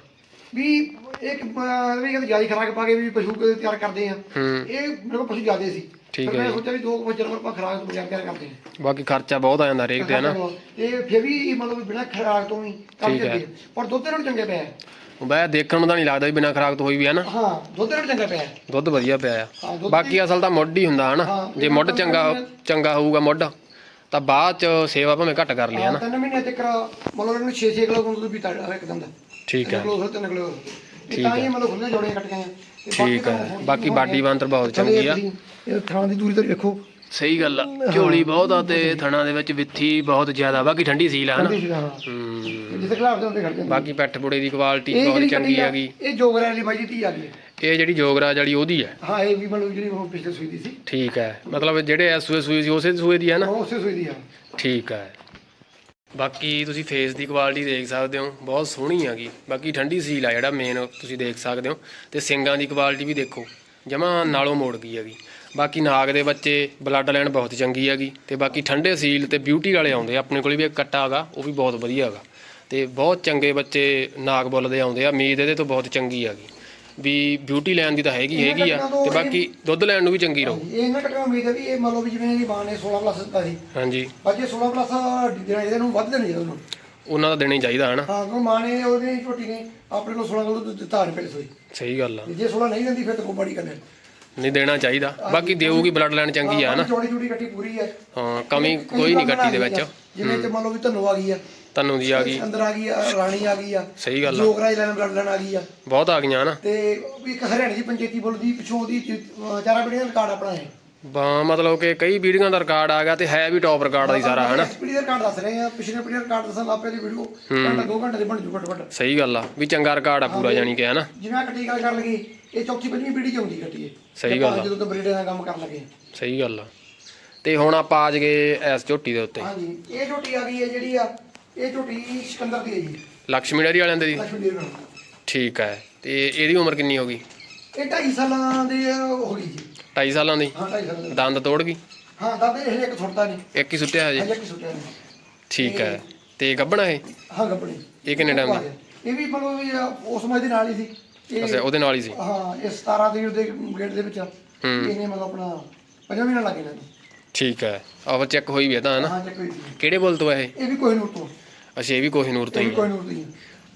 ਵੀ ਇੱਕ ਅਹ, ਵੀ ਕਹਿੰਦੇ ਜ਼ਿਆਦਾ ਖਰਾਕ ਪਾ ਕੇ ਵੀ ਪਸ਼ੂ ਕਦੇ ਤਿਆਰ ਕਰਦੇ ਆ ਹੂੰ। ਇਹ ਮੇਰੇ ਕੋਲ ਪਸ਼ੂ ਜ਼ਿਆਦੇ ਸੀ। ਠੀਕ ਫਿਰ ਹੈ ਮੈਂ ਜੀ। ਸੋਚਿਆ ਵੀ ਦੋ ਕੁ ਜਾਨਵਰ ਆਪਾਂ ਖਰਾਕ ਤੋਂ ਬਗੈਰ ਤਿਆਰ ਕਰਦੇ ਆ ਬਾਕੀ ਖਰਚਾ ਬਹੁਤ ਆ ਜਾਂਦਾ ਹਰੇਕ ਤੇ ਹਨਾ ਤੇ ਫਿਰ ਵੀ ਮਤਲਬ ਬਿਨਾ ਖਰਾਕ ਤੋਂ ਹੀ ਕੰਮ ਠੀਕ ਹੈ। ਕਰਦੇ ਆ। ਪਰ ਦੁੱਧ ਇਹਨਾਂ ਨੂੰ ਚੰਗੇ ਪਿਆ ਹੈ। ਦੇਖਣ ਨੂੰ ਤਾਂ ਨਹੀਂ ਲੱਗਦਾ ਵੀ ਬਿਨਾਂ ਖਰਾਕ ਤੋਂ ਹੋਈ ਵੀ ਹੈ ਨਾ। ਹਾਂ ਦੁੱਧ ਇਹਨਾਂ ਨੂੰ ਚੰਗਾ ਪਿਆ ਹੈ। ਦੁੱਧ ਵਧੀਆ ਪਿਆ ਆ। ਹਾਂ ਦੁੱਧ ਬਾਕੀ ਅਸਲ ਤਾਂ ਮੁੱਢ ਹੀ ਹੁੰਦਾ ਹਨਾ ਹਾਂ, ਜੇ ਮੁੱਢ ਚੰਗਾ ਚੰਗਾ ਹੋਊਗਾ ਮੁੱਢ। ਤਾਂ ਬਾਅਦ ਚ ਸੇਵਾ ਭਾਵੇਂ ਘੱਟ ਕਰ ਲਈ ਹਾਂ, ਹਨਾ ਤਿੰਨ ਮਹੀਨੇ ਤੱਕ ਮਤਲਬ ਇਹਨੂੰ 6-6 ਕਿਲੋ ਦੁੱਧ ਪੀਤਾ ਇੱਕਦਮ ਦਾ। ਠੀਕ ਹੈ। ਕਿਲੋ ਤਿੰਨ ਕਿਲੋ ਠੀਕ ਹੀ ਮਤਲਬ ਖੁੱਲੇ ਜੋੜੇ ਕੱਟ ਗਏ ਠੀਕ ਹੈ। ਬਾਕੀ ਬਾਡੀ ਬਾਂਤਰ ਬਹੁਤ ਚੰਗੀ ਆ। ਇਹ ਥਾਂ ਦੀ ਦੂਰੀ ਤੋਂ ਦੇਖੋ। ਸਹੀ ਗੱਲ ਆ। ਝੋਲੀ ਬਹੁਤ ਆ ਤੇ ਥਣਾ ਦੇ ਵਿੱਚ ਵਿੱਥੀ ਬਹੁਤ ਜ਼ਿਆਦਾ ਬਾਕੀ ਠੰਡੀ ਸੀਲ ਆ ਹਨਾ ਠੰਡੀ ਸੀ ਹਾਂ। ਹੂੰ। ਜਿੱਥੇ ਖਲਾਫ ਦੇ ਹੁੰਦੇ ਖੜ ਜਾਂਦੇ। ਬਾਕੀ ਪੈਠ ਬੁੜੇ ਦੀ ਕੁਆਲਿਟੀ ਬਹੁਤ ਚੰਗੀ ਆ, ਹੈਗੀ। ਇਹ ਜੋਗਰਾ ਵਾਲੀ ਬਾਈ ਜੀ ਧੀ ਆ ਗਈ। ਇਹ ਜਿਹੜੀ ਜੋਗਰਾਜ ਵਾਲੀ ਉਹਦੀ ਹੈ ਹਾਂ ਇਹ ਵੀ ਮਤਲਬ ਜਿਹੜੀ ਉਹ ਪਿਛਲੇ ਸੂਈ ਦੀ ਸੀ। ਠੀਕ ਹੈ ਮਤਲਬ ਜਿਹੜੇ ਐ ਸੂਏ ਸੀ ਉਸੇ ਸੂਏ ਦੀ ਹੈ ਨਾ? ਉਸੇ ਸੂਈ ਦੀ ਆ। ਠੀਕ ਹੈ ਬਾਕੀ ਤੁਸੀਂ ਫੇਸ ਦੀ ਕੁਆਲਿਟੀ ਦੇਖ ਸਕਦੇ ਹੋ ਬਹੁਤ ਸੋਹਣੀ ਹੈਗੀ। ਬਾਕੀ ਠੰਡੀ ਸੀਲ ਆ ਜਿਹੜਾ ਮੇਨ ਤੁਸੀਂ ਦੇਖ ਸਕਦੇ ਹੋ। ਤੇ ਸਿੰਗਾਂ ਦੀ ਕੁਆਲਿਟੀ ਵੀ ਦੇਖੋ ਜਮਾ ਨਾਲੋਂ ਮੋੜ ਗਈ ਹੈਗੀ। ਬਾਕੀ ਨਾਗ ਦੇ ਬੱਚੇ ਬਲੱਡ ਲਾਈਨ ਬਹੁਤ ਚੰਗੀ ਹੈਗੀ ਤੇ ਬਾਕੀ ਠੰਡੇ ਸੀਲ ਤੇ ਬਿਊਟੀ ਵਾਲੇ ਆਉਂਦੇ ਆ ਆਪਣੇ ਕੋਲ ਵੀ ਇੱਕ ਕੱਟਾ ਹੈਗਾ ਉਹ ਵੀ ਬਹੁਤ ਵਧੀਆ ਹੈਗਾ। ਤੇ ਬਹੁਤ ਚੰਗੇ ਬੱਚੇ ਨਾਗ ਬੁੱਲ ਦੇ ਆਉਂਦੇ ਆ ਉਮੀਦ ਇਹਦੇ ਤੋਂ ਬਹੁਤ ਚੰਗੀ ਹੈਗੀ। ਵੀ ਬਿਊਟੀ ਲੈਣ ਦੀ ਤਾਂ ਹੈਗੀ ਹੈਗੀ ਆ ਤੇ ਬਾਕੀ ਦੁੱਧ ਲੈਣ ਨੂੰ ਵੀ ਚੰਗੀ ਰਹੂ। ਇਹ ਇਹਨਾਂ ਟੱਕਰਾਂ ਉਮੀਦ ਹੈ ਵੀ ਇਹ ਮੰਨ ਲਓ ਵੀ ਜਿਵੇਂ ਇਹਦੀ ਮਾਂ ਨੇ 16 ਪਲੱਸ ਦਿੱਤਾ ਸੀ। ਹਾਂਜੀ। ਬਾਕੀ 16 ਪਲੱਸ ਦੇਣਾ ਇਹਦੇ ਨੂੰ ਵੱਧ ਦੇਣਾ ਚਾਹੀਦਾ ਉਹਨੂੰ। ਉਹਨਾਂ ਦਾ ਦੇਣਾ ਹੀ ਚਾਹੀਦਾ ਹਨਾ? ਹਾਂ ਕਿਉਂ ਮਾਂ ਨੇ ਉਹਦੀ ਝੋਟੀ ਨੇ ਆਪਣੇ ਕੋਲ 16 ਕਿਲੋ ਦਿੱਤਾ ਨਹੀਂ ਪਹਿਲੇ ਸੋਈ ਸਹੀ ਗੱਲ ਆ। ਜੇ 16 ਨਹੀਂ ਦਿੰਦੀ ਫਿਰ ਤਾਂ ਕੋਈ ਬੜੀ ਕਰਨੇ ਨਹੀਂ ਦੇਣਾ ਚਾਹੀਦਾ। ਬਾਕੀ ਦੇਊਗੀ ਬਲੱਡ ਲਾਈਨ ਚੰਗੀ ਆ ਨਾ। ਚੌੜੀ ਚੌੜੀ ਕੱਟੀ ਪੂਰੀ ਹੈ ਹਾਂ ਕਮੀ ਕੋਈ ਨਹੀਂ ਕੱਟੀ ਦੇ ਵਿੱਚ। ਜਿਵੇਂ ਤੇ ਮੰਨ ਲਓ ਵੀ ਧਨੋ ਆ ਗਈ ਆ। ਤਨੂੰ ਦੀ ਆ ਗਈ। ਅੰਦਰ ਆ ਗਈ ਆ ਰਾਣੀ ਆ ਗਈ ਆ। ਸਹੀ ਗੱਲ ਆ। ਜੋਗਰਾਜ ਲੈਣ ਬਲੱਡ ਲੈਣ ਆ ਗਈ ਆ। ਬਹੁਤ ਆ ਗਈਆਂ ਨਾ। ਤੇ ਵੀ ਇੱਕ ਹਰਿਆਣੇ ਦੀ ਪੰਚਾਇਤੀ ਬੋਲ ਦੀ ਪਿਛੋਂ ਉਹਦੀ ਚਾਰਾਂ ਪੀੜ੍ਹੀਆਂ ਦਾ ਰਿਕਾਰਡ ਆਪਣਾ ਹੈ। ਬਾ ਮਤਲਬ ਕਿ ਕਈ ਵੀਡੀਓ ਦਾ ਰਿਕਾਰਡ ਆ ਗਿਆ ਤੇ ਹੈ ਵੀ ਟੌਪ ਰਿਕਾਰਡ ਦਾ ਸਾਰਾ ਹਨਾ? ਦਾ ਰਿਕਾਰਡ ਦੱਸ ਰਹੇ ਆ ਪਿਛਲੇ ਦਾ ਰਿਕਾਰਡ ਦੱਸਣ ਲੱਗ ਪਏ ਦੀ ਵੀਡੀਓ। ਘੰਟਾ ਦੋ ਘੰਟੇ ਦੇ ਬਣ ਜੂ ਘੱਟ ਘੱਟ। ਸਹੀ ਗੱਲ ਆ ਵੀ ਚੰਗਾ ਰਿਕਾਰਡ ਆ ਪੂਰਾ ਜਾਣੀ ਕਿ ਹਨਾ? ਜਿਵੇਂ ਕੱਟੀ ਗੱਲ ਕਰਨ ਲੱਗੀ ਇਹ ਚੌਥੀ ਪੰਜਵੀਂ ਪੀੜ੍ਹੀ ਚ ਆਉਂਦੀ ਇਹ। ਸਹੀ ਗੱਲ ਜਦੋਂ ਤੋਂ ਬਰੀਡੇ ਨਾਲ ਕੰਮ ਕਰਨ ਲੱਗੇ। ਸਹੀ ਗੱਲ ਆ। ਤੇ ਹੁਣ ਆਪਾਂ ਆ ਜਗੇ ਐਸ ਝੋਟੀ ਦੇ ਉੱਤੇ। ਹਾਂਜੀ ਇਹ ਝੋਟੀ ਆ ਗਈ ਹੈ ਜਿਹੜੀ ਆ ਇਹ ਝੋਟੀ ਸਿਕੰਦਰ ਦੀ ਹੈ ਜੀ। ਲక్ష్ਮੀ ਡੇਅਰੀ ਵਾਲਿਆਂ ਦੇ ਦੀ। ਠੀਕ ਹੈ ਤੇ ਇਹਦੀ ਉਮਰ ਕਿੰਨੀ ਹੋ ਗਈ? ਇਹ 2.5 ਸਾਲਾਂ ਦੇ ਹੋ ਗਈ ਜੀ। 2.5 ਸਾਲਾਂ ਦੀ? ਹਾਂ 2.5 ਸਾਲਾਂ ਦੰਦ ਤੋੜ ਗਈ? ਹਾਂ ਦਾਦੇ ਹਲੇ ਇੱਕ ਛੁੱਟਦਾ ਨਹੀਂ। ਇੱਕ ਹੀ ਸੁੱਟਿਆ ਹਜੇ? ਹਲੇ ਇੱਕ ਛੁੱਟਿਆ ਨਹੀਂ। ਠੀਕ ਹੈ ਤੇ ਗੱਭਣਾ ਇਹ? ਹਾਂ ਗੱਪਣੀ ਇਹ ਕਿੰਨੇ ਟਾਈਮ ਦੀ? ਇਹ ਵੀ ਮਤਲਬ ਉਸ ਸਮੇਂ ਦੇ ਨਾਲ ਹੀ ਸੀ। ਇਹ ਅੱਛਾ ਉਹਦੇ ਨਾਲ ਹੀ ਸੀ? ਹਾਂ ਇਹ 17 ਦੇ ਦੇ ਗੇਟ ਦੇ ਵਿੱਚ ਇਹਨੇ ਮਤਲਬ ਆਪਣਾ ਪੰਜਾਂ ਮਹੀਨਾ ਲੱਗੇ ਨੇ ਠੀਕ ਹੈ। ਆਹ ਚੈੱਕ ਹੋਈ ਵੀ ਹੈ ਤਾਂ ਹਨਾ ਹਾਂ ਜੇ ਕੋਈ ਵੀ। ਕਿਹੜੇ ਬੁੱਲ ਤੋਂ ਹੈ ਇਹ? ਇਹ ਵੀ ਕੋਈ ਨੂਰ ਤੋਂ। ਅੱਛਾ ਇਹ ਵੀ ਕੋਹੀਨੂਰ ਤੋਂ ਇਹ ਹੀ ਵੀ ਹੈ ਕੋਈ ਨੂਰ ਤੋਂ ਹੀ ਹੈ।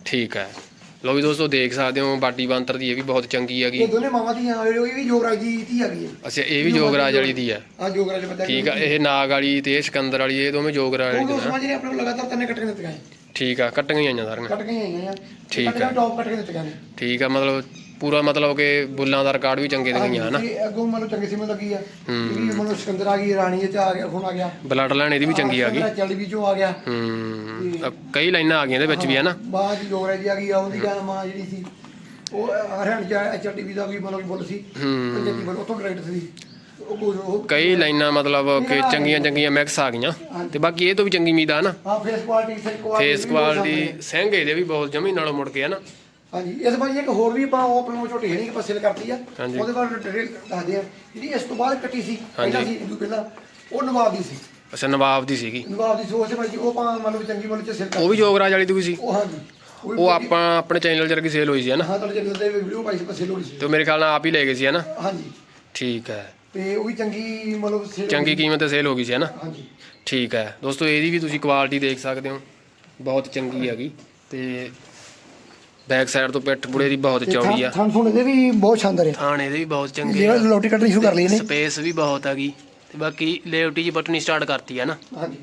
ਠੀਕ ਹੈ। ਲੋ ਵੀ ਦੋਸਤੋ ਦੇਖ ਸਕਦੇ ਹੋ ਬਾਡੀ ਬਾਂਤਰ ਦੀ ਇਹ ਵੀ ਬਹੁਤ ਚੰਗੀ ਹੈਗੀ। ਇਹ ਦੋਨੇ ਮਾਵਾਂ ਦੀਆਂ ਇਹ ਵੀ ਜੋਗਰਾਜ ਦੀ ਧੀ ਗਈ ਹੈ ਅੱਛਾ ਇਹ ਵੀ ਜੋਗਰਾਜ ਵਾਲੀ ਦੀ ਹੈ ਹਾਂ ਜੋਗਰਾਜ ਬੱਚਾ ਠੀਕ ਆ ਇਹ ਨਾਗ ਵਾਲੀ ਤੇ ਇਹ ਸਿਕੰਦਰ ਵਾਲੀ ਇਹ ਦੋਵੇਂ ਜੋਗਰਾਜ ਵਾਲੀ ਉਹ ਦੀਆਂ ਸਮਾਜ ਨੇ ਆਪਣੇ ਕੋਲ ਲਗਾਤਾਰ ਤਿੰਨ ਕੱਟੇ ਦਿੱਤੀਆਂ ਹੈ ਠੀਕ ਆ ਕੱਟੀਆਂ ਹੀ ਆਈਆਂ ਸਾਰੀਆਂ। ਕੱਟ ਕੇ ਆਈਆਂ ਆ। ਠੀਕ ਹੈ ਟੌਪ ਕੱਟ ਕੇ ਦਿੱਤੀਆਂ ਨੇ। ਠੀਕ ਆ ਮਤਲਬ ਪੂਰਾ ਮਤਲਬ ਕਿ ਬੁੱਲਾਂ ਦਾ ਰਿਕਾਰਡ ਵੀ ਚੰਗੇ ਦਿਖਾਈਆਂ ਹਨਾ? ਇਹ ਅੱਗੋਂ ਮਤਲਬ ਚੰਗੀ ਸਿਮਨ ਲੱਗੀ ਆ। ਵੀ ਮਤਲਬ ਸਿਕੰਦਰ ਆ ਗਈ ਰਾਣੀ ਇਹ ਚ ਆ ਗਿਆ ਹੁਣ ਆ ਗਿਆ। ਬਲੱਡ ਲਾਈਨ ਇਹਦੀ ਵੀ ਚੰਗੀ ਆ ਗਈ। ਚੱਲ ਵੀ ਜੋ ਆ ਗਿਆ। ਹੂੰ ਤਾਂ ਕਈ ਲਾਈਨਾਂ ਆ ਗਈਆਂ ਇਹਦੇ ਵਿੱਚ ਵੀ ਹਨਾ? ਮਾਂ ਜੀ ਜੋਗਰਾਜ ਦੀ ਆ ਗਈ ਆ ਉਹਦੀ ਜਾਂ ਮਾਂ ਜਿਹੜੀ ਸੀ ਉਹ ਹਰਿਆਣਾ ਚ ਐਚਆਰਟੀਵੀ ਦਾ ਵੀ ਮਤਲਬ ਬੋਲ ਸੀ। ਹੂੰ। ਪੰਜਾਬੀ ਬੋਲ ਉੱਥੋਂ ਡਾਇਰੈਕਟ ਸੀ। ਉਹ ਕੁਝ ਉਹ ਕਈ ਲਾਈਨਾਂ ਮਤਲਬ ਕਿ ਚੰਗੀਆਂ ਚੰਗੀਆਂ ਮਿਕਸ ਆ ਗਈਆਂ ਤੇ ਬਾਕੀ ਇਹ ਤੋਂ ਵੀ ਚੰਗੀ ਉਮੀਦ ਆ ਨਾ। ਹਾਂ face quality face quality face quality Singh ਇਹਦੇ ਵੀ ਬਹੁਤ ਜਮੀ ਨਾਲੋਂ ਮੁੜ ਕੇ ਹਨਾ ਹਾਂਜੀ ਇਸ ਵਾਰੀ ਇੱਕ ਹੋਰ ਵੀ ਆਪਾਂ ਉਹ ਆਪਣੇ ਨੂੰ ਝੋਟੀ ਹੈ ਨਹੀਂ ਕਿ ਪਾਸੇ ਕਰਤੀ ਆ। ਹਾਂਜੀ। ਉਹਦੇ ਬਾਰੇ ਡਿਟੇਲ ਦੱਸਦੇ ਆ। ਜਿਹੜੀ ਇਸ ਤੋਂ ਬਾਅਦ ਕੱਟੀ ਸੀ ਪਹਿਲਾਂ ਸੀ ਇਦੋਂ ਪਹਿਲਾਂ ਉਹ ਨਵਾਬ ਦੀ ਸੀ। ਅੱਛਾ ਨਵਾਬ ਦੀ ਸੀਗੀ। ਨਵਾਬ ਦੀ ਸੋਚ ਭਾਈ ਉਹ ਆਪਾਂ ਮਤਲਬ ਚੰਗੀ ਮੁੱਲ ਚ ਸਿਰ ਉਹ ਵੀ ਜੋਗਰਾਜ ਵਾਲੀ ਦੀ ਸੀ। ਉਹ ਹਾਂਜੀ। ਉਹ ਵੀ ਉਹ ਆਪਾਂ ਆਪਣੇ ਚੈਨਲ 'ਚ ਰਗੀ ਸੇਲ ਹੋਈ ਸੀ ਹਨਾ ਹਾਂ ਤੁਹਾਡੇ ਚੈਨਲ ਤੇ ਵੀਡੀਓ ਪਾਈ ਸੀ ਪਾਸੇ ਲੋੜੀ ਸੀ। ਤੇ ਉਹ ਮੇਰੇ ਖਿਆਲ ਨਾਲ ਆਪ ਹੀ ਲੈ ਗਏ ਸੀ ਹਨਾ ਹਾਂਜੀ। ਠੀਕ ਹੈ। ਤੇ ਉਹ ਵੀ ਚੰਗੀ ਮਤਲਬ ਚੰਗੀ ਕੀਮਤ ਤੇ ਸੇਲ ਹੋ ਗਈ ਸੀ ਹਨਾ ਹਾਂਜੀ। ਠੀਕ ਹੈ। ਦੋਸਤੋ ਇਹਦੀ ਵੀ ਤੁਸੀਂ ਕੁਆਲਿਟੀ ਦੇਖ ਸਕਦੇ ਹੋ। ਬਹੁਤ ਚੰਗੀ ਹੈਗੀ। ਤੇ ਬੈਕ ਸਾਈਡ ਤੋਂ ਪਿੱਠ ਬੁੜੇ ਦੀ ਬਹੁਤ ਚੌੜੀ ਆ। ਥਾਂ ਥੋਂ ਇਹਦੇ ਵੀ ਬਹੁਤ ਸ਼ਾਨਦਾਰ ਹੈ ਥਾਣ ਇਹਦੇ ਵੀ ਬਹੁਤ ਚੰਗੇ ਜਿਹੜਾ ਆ। ਲੋਟੀ ਕੱਟਣੀ ਸ਼ੁਰੂ ਕਰ ਲਈ ਇਹਨੇ। ਸਪੇਸ ਵੀ ਬਹੁਤ ਹੈਗੀ। ਤੇ ਬਾਕੀ ਲੇਵਟੀ ਜੀ ਬਟਨੀ ਸਟਾਰਟ ਕਰਤੀ ਹੈ ਨਾ? ਹਾਂਜੀ।